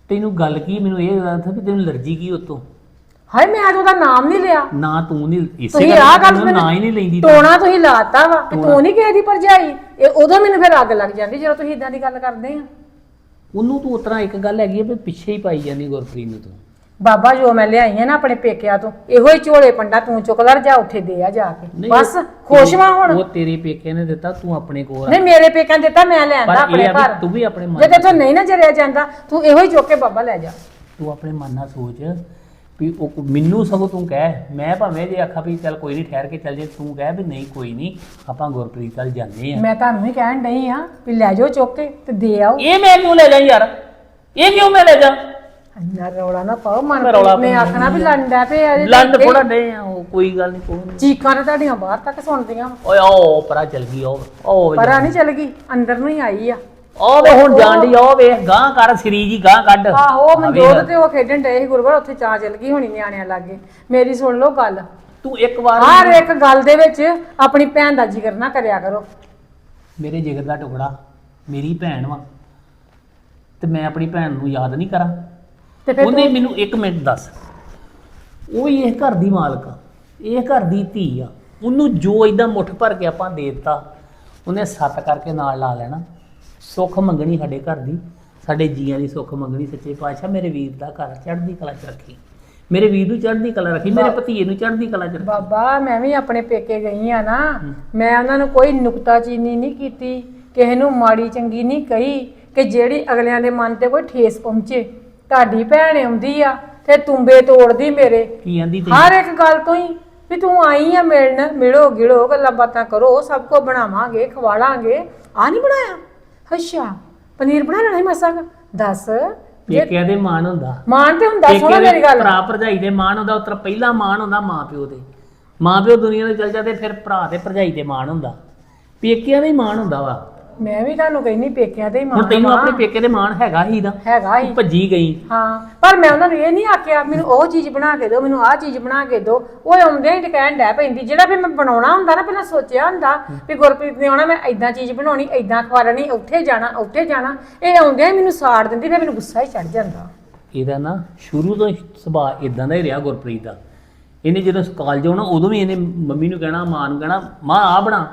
ਤੈਨੂੰ ਗੱਲ ਕੀ ਮੈਨੂੰ ਇਹ ਦੱਸ ਵੀ ਤੈਨੂੰ ਅਲਰਜੀ ਕੀ ਉਤੋਂ? ਹਾਏ ਮੈਂ ਉਹਦਾ ਨਾਮ ਨਹੀਂ ਲਿਆ। ਨਾ ਤੂੰ ਨਹੀਂ ਇਸੇ ਤੁਸੀਂ ਆਹ ਗੱਲ ਤੈਨੂੰ ਨਾਂ ਹੀ ਨਹੀਂ ਲੈਂਦੀ ਤੂੰ। ਟੋਣਾ ਤੁਸੀਂ ਲਾਤਾ ਵਾ ਕਿ ਤੂੰ ਨਹੀਂ ਕਿਸੇ ਦੀ ਭਰਜਾਈ। ਇਹ ਉਦੋਂ ਮੈਨੂੰ ਫਿਰ ਅੱਗ ਲੱਗ ਜਾਂਦੀ ਜਦੋਂ ਤੁਸੀਂ ਇਦਾਂ ਦੀ ਗੱਲ ਕਰਦੇ ਆ। ਉਹਨੂੰ ਤੂੰ ਉਤਰਾ ਇੱਕ ਗੱਲ ਹੈਗੀ ਆ ਵੀ ਪਿੱਛੇ ਹੀ ਪਾਈ ਜਾਂਦੀ ਗੁਰਪ੍ਰੀਤ ਨੂੰ ਤੂੰ। ਬਾਬਾ ਜੋ ਮੈਂ ਲਿਆਈ ਆ ਨਾ ਆਪਣੇ ਪੇਕਿਆਂ ਤੋਂ ਇਹੋ ਹੀ ਝੋਲੇ ਪੰਡਾ ਤੂੰ ਚੁੱਕ ਲੈ ਜਾ ਉੱਥੇ ਦੇ ਆ ਜਾ ਕੇ। ਨਹੀਂ, ਬਸ ਖੁਸ਼ ਵਾਂ ਹੁਣ। ਉਹ ਤੇਰੇ ਪੇਕੇ ਨੇ ਦਿੱਤਾ ਤੂੰ ਆਪਣੇ ਕੋਲ। ਨਹੀਂ ਮੇਰੇ ਪੇਕਿਆਂ ਨੇ ਦਿੱਤਾ ਮੈਂ ਲੈਂਦਾ ਪਰ ਆਪਣੇ ਇਹ ਆ ਘਰ। ਤੂੰ ਵੀ ਆਪਣੇ ਜੇ ਮਨ ਤੇਥੋਂ ਨਹੀਂ ਨਾ ਜਰਿਆ ਜਾਂਦਾ ਤੂੰ ਇਹੋ ਹੀ ਚੁੱਕ ਕੇ ਬਾਬਾ ਲੈ ਜਾ। ਤੂੰ ਆਪਣੇ ਮਨ ਨਾਲ ਸੋਚ ਵੀ ਉਹ ਮੈਨੂੰ ਸਗੋਂ ਤੂੰ ਕਹਿ ਮੈਂ ਭਾਵੇਂ ਜੇ ਆਖਾਂ ਵੀ ਚੱਲ ਕੋਈ ਨਹੀਂ ਠਹਿਰ ਕੇ ਚੱਲ ਜੇ ਤੂੰ ਕਹਿ ਵੀ ਨਹੀਂ ਕੋਈ ਨਹੀਂ ਆਪਾਂ ਗੁਰਪ੍ਰੀਤ ਵੱਲ ਜਾਂਦੇ ਆ। ਮੈਂ ਤੁਹਾਨੂੰ ਹੀ ਕਹਿਣ ਡਈ ਆ ਵੀ ਲੈ ਜਾਓ ਚੁੱਕ ਕੇ ਤੇ ਦੇ ਆਓ। ਇਹ ਮੈਂ ਕਿਉਂ ਲੈ ਜਾ ਯਾਰ? ਇਹ ਕਿਉਂ ਮੈਂ ਲੈ ਜਾ? ਇੰਨਾ ਰੌਲਾ ਨਾ ਪਾਓ ਰੌਲਾ ਨੇ ਆਖਣਾ ਵੀ ਲੰਡਾ ਪਏ ਆ ਇਹਦੇ ਲੰਡ ਤੇ। ਥੋੜਾ ਡੇ ਆ ਉਹ ਕੋਈ ਗੱਲ ਨਹੀਂ ਕੋਈ ਨੀ। ਚੀਕਾਂ ਤੇ ਤੁਹਾਡੀਆਂ ਬਾਹਰ ਤੱਕ ਸੁਣਦੀਆਂ ਵਾਂ। ਓਏ ਉਹ ਪਰਾ ਚੱਲ ਗਈ ਉਹ ਉਹ ਪਰਾਂ ਨਹੀਂ ਚੱਲ ਗਈ ਅੰਦਰ ਨੂੰ ਹੀ ਆਈ ਆ ਉਹ ਵੇ ਹੁਣ ਜਾਣ ਦੀ ਉਹ ਵੇ ਗਾਂ ਕਰ ਸਰੀ ਜੀ ਗਾਂ ਕੱਢ ਆਹੋ ਆ ਵੇਖ। ਮਨਜੋਤ ਤੇ ਉਹ ਖੇਡਣ ਡਏ ਸੀ ਗੁਰੂਵਾਰ ਉੱਥੇ ਚਾਹ ਚੱਲ ਗਈ ਹੋਣੀ ਨਿਆਣਿਆਂ ਲਾਗੇ ਮੇਰੀ ਸੁਣ ਲਓ ਗੱਲ ਤੂੰ ਇੱਕ ਵਾਰ ਹਰ ਇੱਕ ਗੱਲ ਦੇ ਵਿੱਚ ਆਪਣੀ ਭੈਣ ਦਾ ਜ਼ਿਕਰ ਨਾ ਕਰਿਆ ਕਰੋ ਮੇਰੇ ਜਿਗਰ ਦਾ ਟੁਕੜਾ ਮੇਰੀ ਭੈਣ ਵਾ ਤੇ ਮੈਂ ਆਪਣੀ ਭੈਣ ਨੂੰ ਯਾਦ ਨਹੀਂ ਕਰਾਂ ਤੇ ਫਿਰ ਉਹਨੇ ਮੈਨੂੰ ਇੱਕ ਮਿੰਟ ਦੱਸ। ਉਹ ਹੀ ਇਹ ਘਰ ਦੀ ਮਾਲਕ ਆ। ਇਹ ਘਰ ਦੀ ਧੀ ਆ। ਉਹਨੂੰ ਜੋ ਇਦਾਂ ਮੁੱਠ ਭਰ ਕੇ ਆਪਾਂ ਦੇ ਦਿੱਤਾ ਉਹਨੇ ਸੱਤ ਕਰਕੇ ਨਾਲ ਲਾ ਲੈਣਾ। ਸੁੱਖ ਮੰਗਣੀ ਸਾਡੇ ਘਰ ਦੀ। ਸਾਡੇ ਜੀਆਂ ਦੀ ਸੁੱਖ ਮੰਗਣੀ ਸੱਚੇ ਪਾਤਸ਼ਾਹ। ਮੇਰੇ ਵੀਰ ਦਾ ਘਰ ਚੜ੍ਹਦੀ ਕਲਾ ਚ ਰੱਖੀ। ਮੇਰੇ ਵੀਰ ਨੂੰ ਚੜ੍ਹਦੀ ਕਲਾ ਰੱਖੀ ਮੇਰੇ ਭਤੀਏ ਨੂੰ ਚੜ੍ਹਦੀ ਕਲਾ ਚ ਰੱਖੀ। ਬਾਬਾ ਮੈਂ ਵੀ ਆਪਣੇ ਪੇਕੇ ਗਈ ਆ ਨਾ। ਮੈਂ ਉਹਨਾਂ ਨੂੰ ਕੋਈ ਨੁਕਤਾਚੀਨੀ ਨਹੀਂ ਕੀਤੀ ਕਿਸੇ ਨੂੰ ਮਾੜੀ ਚੰਗੀ ਨਹੀਂ ਕਹੀ ਕਿ ਜਿਹੜੀ ਅਗਲਿਆਂ ਦੇ ਮਨ ਤੇ ਕੋਈ ਠੇਸ ਪਹੁੰਚੇ। ਤੁਹਾਡੀ ਭੈਣ ਆਉਂਦੀ ਆ ਤੇ ਤੁੰਬੇ ਤੋੜਦੀ ਮੇਰੇ। ਕੀ ਆਂਦੀ ਤੇ ਹਰ ਇੱਕ ਗੱਲ ਤੋਂ ਹੀ ਵੀ ਤੂੰ ਆਈ ਆ ਮਿਲਣ ਮਿਲੋ ਗਿਲੋ ਗੱਲਾਂ ਬਾਤਾਂ ਕਰੋ ਸਭ ਕੋ ਬਣਾਵਾਂਗੇ ਖਵਾਲਾਂਗੇ। ਆ ਨਹੀਂ ਬਣਾਇਆ? ਅੱਛਾ ਪਨੀਰ ਬਣਾ ਲੈਣਾ ਸੀ ਮਸਾ ਕੁ। ਦੱਸ। ਜੇ ਪੇਕਿਆਂ ਦੇ ਮਾਣ ਹੁੰਦਾ। ਮਾਨ ਤੇ ਹੁੰਦਾ ਪੇਕਿਆਂ ਮੇਰੀ ਦੇ ਗੱਲ। ਭਰਾ ਭਰਜਾਈ ਦੇ ਮਾਣ ਹੁੰਦਾ ਉਤਰ ਪਹਿਲਾ ਮਾਣ ਹੁੰਦਾ ਮਾਂ ਪਿਓ ਦੇ। ਮਾਂ ਪਿਓ ਦੁਨੀਆ ਦੇ ਚਲ ਜਾਂਦੇ ਫਿਰ ਭਰਾ ਤੇ ਭਰਜਾਈ ਦੇ ਮਾਣ ਹੁੰਦਾ। ਪੇਕਿਆਂ ਦਾ ਹੀ ਮਾਣ ਹੁੰਦਾ ਵਾ। ਮੈਂ ਵੀ ਤੁਹਾਨੂੰ ਕਹਿੰਨੀ ਪੇਕਿਆਂ ਤੇ ਹੀ ਹੁਣ ਮਾਨ ਤੈਨੂੰ। ਆਪਣੇ ਪੇਕੇ ਦੇ ਮਾਣ ਹੈਗਾ ਹੀ ਦਾ ਹੈਗਾ ਹੀ। ਤੂੰ ਭੱਜੀ ਗਈ। ਹਾਂ ਪਰ ਮੈਂ ਉਹਨਾਂ ਨੂੰ ਇਹ ਨਹੀਂ ਆਖਿਆ ਮੈਨੂੰ ਉਹ ਚੀਜ਼ ਬਣਾ ਕੇ ਦਿਓ ਮੈਨੂੰ ਆਹ ਚੀਜ਼ ਬਣਾ ਕੇ ਦਿਓ। ਉਹ ਆਉਂਦੇ ਹੀ ਕਹਿਣ ਡੈ ਪੈਂਦੀ ਜਿਹੜਾ ਵੀ ਮੈਂ ਬਣਾਉਣਾ ਹੁੰਦਾ ਨਾ ਪਹਿਲਾਂ ਸੋਚਿਆ ਹੁੰਦਾ ਵੀ ਗੁਰਪ੍ਰੀਤ ਨੇ ਆਉਣਾ ਮੈਂ ਐਦਾਂ ਚੀਜ਼ ਬਣਾਉਣੀ ਐਦਾਂ ਖਵਾਲਣੀ ਉੱਥੇ ਜਾਣਾ ਉੱਥੇ ਜਾਣਾ। ਇਹ ਆਉਂਦਿਆਂ ਹੀ ਮੈਨੂੰ ਸਾੜ ਦਿੰਦੀ ਫਿਰ ਮੈਨੂੰ ਗੁੱਸਾ ਹੀ ਚੜ ਜਾਂਦਾ। ਇਹਦਾ ਨਾ ਸ਼ੁਰੂ ਤੋਂ ਹੀ ਸੁਭਾਅ ਇਦਾਂ ਦਾ ਹੀ ਰਿਹਾ ਗੁਰਪ੍ਰੀਤ ਦਾ। ਇਹਨੇ ਜਦੋਂ ਕਾਲਜ ਆਉਣਾ ਉਦੋਂ ਵੀ ਇਹਨੇ ਮੰਮੀ ਨੂੰ ਕਹਿਣਾ ਮਾਂ ਨੂੰ ਕਹਿਣਾ ਮਾਂ ਆ ਬਣਾ।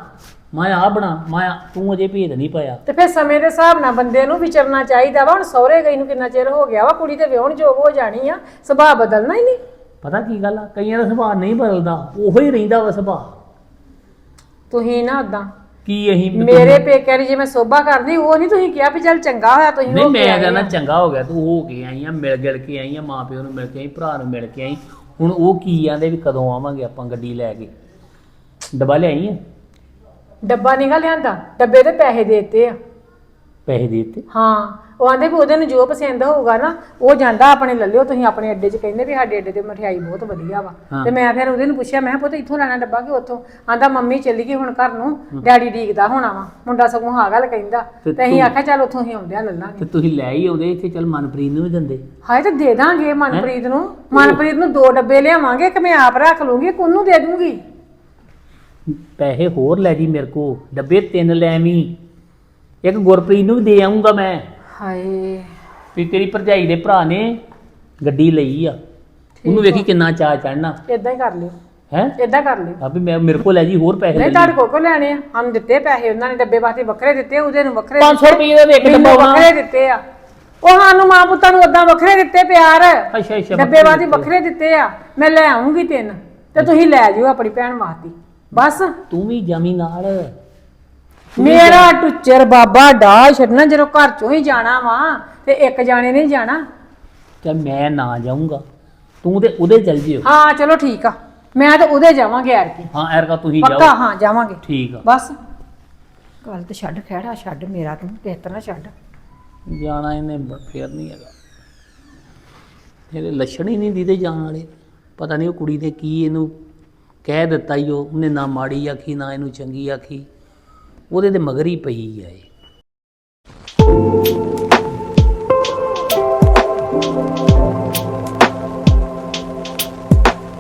ਮਾਂ ਆ ਬਣਾ ਮਾਂ ਤੂੰ ਅਜੇ ਭੇਦ ਨਹੀਂ ਪਾਇਆ। ਤੇ ਫਿਰ ਸਮੇਂ ਦੇ ਹਿਸਾਬ ਨਾਲ ਬੰਦੇ ਨੂੰ ਵਿਚਰਨਾ ਚਾਹੀਦਾ ਵਾ ਹੁਣ ਸਹੁਰੇ ਗਈ ਨੂੰ ਕਿੰਨਾ ਚਿਰ ਹੋ ਗਿਆ ਵਾ ਕੁੜੀ ਤੇ ਵਿਆਹਣ ਯੋਗ ਹੋ ਜਾਣੀ ਆ ਸੁਭਾਅ ਬਦਲਣਾ ਹੀ ਨਹੀਂ। ਪਤਾ ਕੀ ਗੱਲ ਆ? ਕਈਆਂ ਦਾ ਸੁਭਾਅ ਨਹੀਂ ਬਦਲਦਾ ਉਹੋ ਹੀ ਰਹਿੰਦਾ ਵਾ ਸੁਭਾਅ। ਤੁਸੀਂ ਨਾ ਉਦਾਂ ਕੀ ਅਸੀਂ ਮੇਰੇ ਪੇਕਿਆਂ ਦੀ ਜੇ ਮੈਂ ਸੋਭਾ ਕਰਦੀ ਉਹ ਨਹੀਂ ਤੁਸੀਂ ਕਿਹਾ ਵੀ ਚੱਲ ਚੰਗਾ ਹੋਇਆ ਤੁਸੀਂ ਨਹੀਂ ਹੋ ਕੇ ਮੈਂ ਆਏ ਕਹਿੰਦਾ ਆ। ਚੰਗਾ ਹੋ ਗਿਆ ਤੂੰ ਹੋ ਕੇ ਆਈ ਆ ਮਿਲ ਗਿਲ ਕੇ ਆਈ ਆ ਮਾਂ ਪਿਓ ਨੂੰ ਮਿਲ ਕੇ ਆਈ ਭਰਾ ਨੂੰ ਮਿਲ ਕੇ ਆਈ। ਹੁਣ ਉਹ ਕੀ ਆਂਦੇ ਵੀ ਕਦੋਂ ਆਵਾਂਗੇ ਆਪਾਂ ਗੱਡੀ ਲੈ ਕੇ? ਡੱਬਾ ਲਿਆਈ ਆ? ਡੱਬਾ ਨਿਕਲ ਲਿਆਂਦਾ ਡੱਬੇ ਤੇ ਪੈਸੇ ਦੇਤੇ ਆ। ਪੈਸੇ ਦੇ ਦਿੱਤੇ? ਹਾਂ ਉਹ ਆਂਦੇ ਵੀ ਉਹਦੇ ਨੂੰ ਜੋ ਪਸੰਦ ਹੋਊਗਾ ਨਾ ਉਹ ਜਾਂਦਾ ਆਪਣੇ ਲੱਲਿਓ ਤੁਸੀਂ ਆਪਣੇ ਅੱਡੇ 'ਚ ਕਹਿੰਦੇ ਵੀ ਸਾਡੇ ਅੱਡੇ ਤੇ ਮਠਿਆਈ ਬਹੁਤ ਵਧੀਆ ਵਾ। ਹਾਂ। ਤੇ ਮੈਂ ਫਿਰ ਉਹਦੇ ਨੂੰ ਪੁੱਛਿਆ ਮੈਂ ਕਿਹਾ ਪੁੱਤ ਇੱਥੋਂ ਲੈਣਾ ਡੱਬਾ ਕਿ ਉੱਥੋਂ? ਆਂਦਾ ਮੰਮੀ ਚੱਲੀ ਗਈ ਹੁਣ ਘਰ ਨੂੰ ਡੈਡੀ ਡੀਕਦਾ ਹੋਣਾ ਵਾ ਮੁੰਡਾ ਸਗੋਂ ਹਾਂ ਗੱਲ ਕਹਿੰਦਾ। ਤੇ ਤੇ ਅਸੀਂ ਤੂੰ- ਆਖਿਆ ਚੱਲ ਉੱਥੋਂ ਹੀ ਆਉਂਦਿਆਂ ਲੱਲਾਂਗੇ ਤੇ ਤੁਸੀਂ ਲੈ ਹੀ ਆਉਂਦੇ ਇੱਥੇ ਚੱਲ ਮਨਪ੍ਰੀਤ ਨੂੰ ਵੀ ਦਿੰਦੇ। ਹਾਏ ਤੇ ਦੇ ਦਾਂਗੇ ਮਨਪ੍ਰੀਤ ਨੂੰ। ਮਨਪ੍ਰੀਤ ਨੂੰ ਦੋ ਡੱਬੇ ਲਿਆਵਾਂਗੇ ਕਿ ਮੈਂ ਆਪ ਰੱਖ ਲੂੰਗੀ ਕੋਨੂੰ ਦੇ ਦੂੰਗੀ। ਪੈਸੇ ਹੋਰ ਲੈ ਜੀ ਮੇਰੇ ਕੋ ਡੱਬੇ ਤਿੰਨ ਲੈ ਆਵੀਂ। ਇੱਕ ਗੁਰਪ੍ਰੀਤ ਨੂੰ ਵੀ ਦੇ ਆਉਂਗਾ ਮੈਂ। ਹਾਏ। ਵੀ ਤੇਰੀ ਭਰਜਾਈ ਦੇ ਭਰਾ ਨੇ ਗੱਡੀ ਲਈ ਆ। ਉਹਨੂੰ ਵੇਖੀ ਕਿੰਨਾ ਚਾਅ ਚੜਨਾ ਇਦਾਂ ਹੀ ਕਰ ਲਿਓ। ਹੈ? ਇਦਾਂ ਕਰ ਲਿਓ। ਆ ਵੀ ਮੈਂ ਮੇਰੇ ਕੋਲ ਲੈ ਜੀ ਹੋਰ ਪੈਸੇ ਲੈ ਨਹੀਂ ਤੁਹਾਡੇ ਕੋਲ ਕੋ ਲੈਣੇ ਆ? ਹਮ ਦਿੱਤੇ ਪੈਸੇ ਉਹਨਾਂ ਨੇ ਡੱਬੇ ਵਾਸਤੇ ਵੱਖਰੇ ਦਿੱਤੇ ਉਹਦੇ ਨੂੰ ਵੱਖਰੇ 500 ਰੁਪਏ ਦਾ ਇੱਕ ਡੱਬਾ ਹੋਣਾ ਵੱਖਰੇ ਦਿੱਤੇ ਆ। ਉਹ ਸਾਨੂੰ ਮਾਂ ਪੁੱਤਾਂ ਨੂੰ ਉਦਾਂ ਵੱਖਰੇ ਦਿੱਤੇ ਪਿਆਰ। ਅੱਛਾ ਅੱਛਾ ਡੱਬੇ ਵਾਸਤੇ ਵੱਖਰੇ ਦਿੱਤੇ ਆ। ਮੈਂ ਲੈ ਆਉਂਗੀ ਤਿੰਨ ਤੇ ਤੁਸੀਂ ਲੈ ਜਿਓ ਆਪਣੀ ਭੈਣ ਵਾਸਤੇ। ਬਸ। ਤੂੰ ਵੀ ਜਮੀ ਨਾਲ। ਮੇਰਾ ਟੁੱਚਰ ਬਾਬਾ ਡਾ ਛੱਡਣਾ ਜਦੋਂ ਘਰ ਚੋਂ ਹੀ ਜਾਣਾ ਵਾ ਤੇ ਇੱਕ ਜਾਣੇ ਨਹੀਂ ਜਾਣਾ। ਤੇ ਮੈਂ ਨਾ ਜਾਊਂਗਾ। ਤੂੰ ਤੇ ਉਹਦੇ ਚੱਲ ਜਿਓ। ਹਾਂ ਚਲੋ ਠੀਕ ਆ। ਮੈਂ ਤਾਂ ਉਹਦੇ ਜਾਵਾਂਗੇ ਯਾਰ ਕੀ ਹਾਂ ਐਰਕਾ ਤੁਸੀਂ ਪੱਕਾ? ਜਾਓ। ਹਾਂ ਜਾਵਾਂਗੇ। ਠੀਕ ਆ। ਬਸ। ਗੱਲ ਤੇ ਛੱਡ ਖਹਿੜਾ ਛੱਡ ਮੇਰਾ ਤੂੰ ਕਿਸ ਤਰ੍ਹਾਂ ਛੱਡ? ਜਾਣਾ ਇਹਨੇ ਬ- ਫੇਰ ਨਹੀਂ ਹੈਗਾ। ਇਹਦੇ ਲੱਛਣ ਹੀ ਨਹੀਂ ਦੀਦੇ ਜਾਣ ਵਾਲੇ। ਪਤਾ ਨਹੀਂ ਉਹ ਕੁੜੀ ਨੇ ਕੀ ਇਹਨੂੰ ਕਹਿ ਦਿੱਤਾ ਹੀ ਉਹ, ਉਹਨੇ ਨਾ ਮਾੜੀ ਆਖੀ, ਨਾ ਇਹਨੂੰ ਚੰਗੀ ਆਖੀ। ਉਹਦੇ ਤੇ ਮਗਰ ਹੀ ਪਈ ਆ ਇਹ।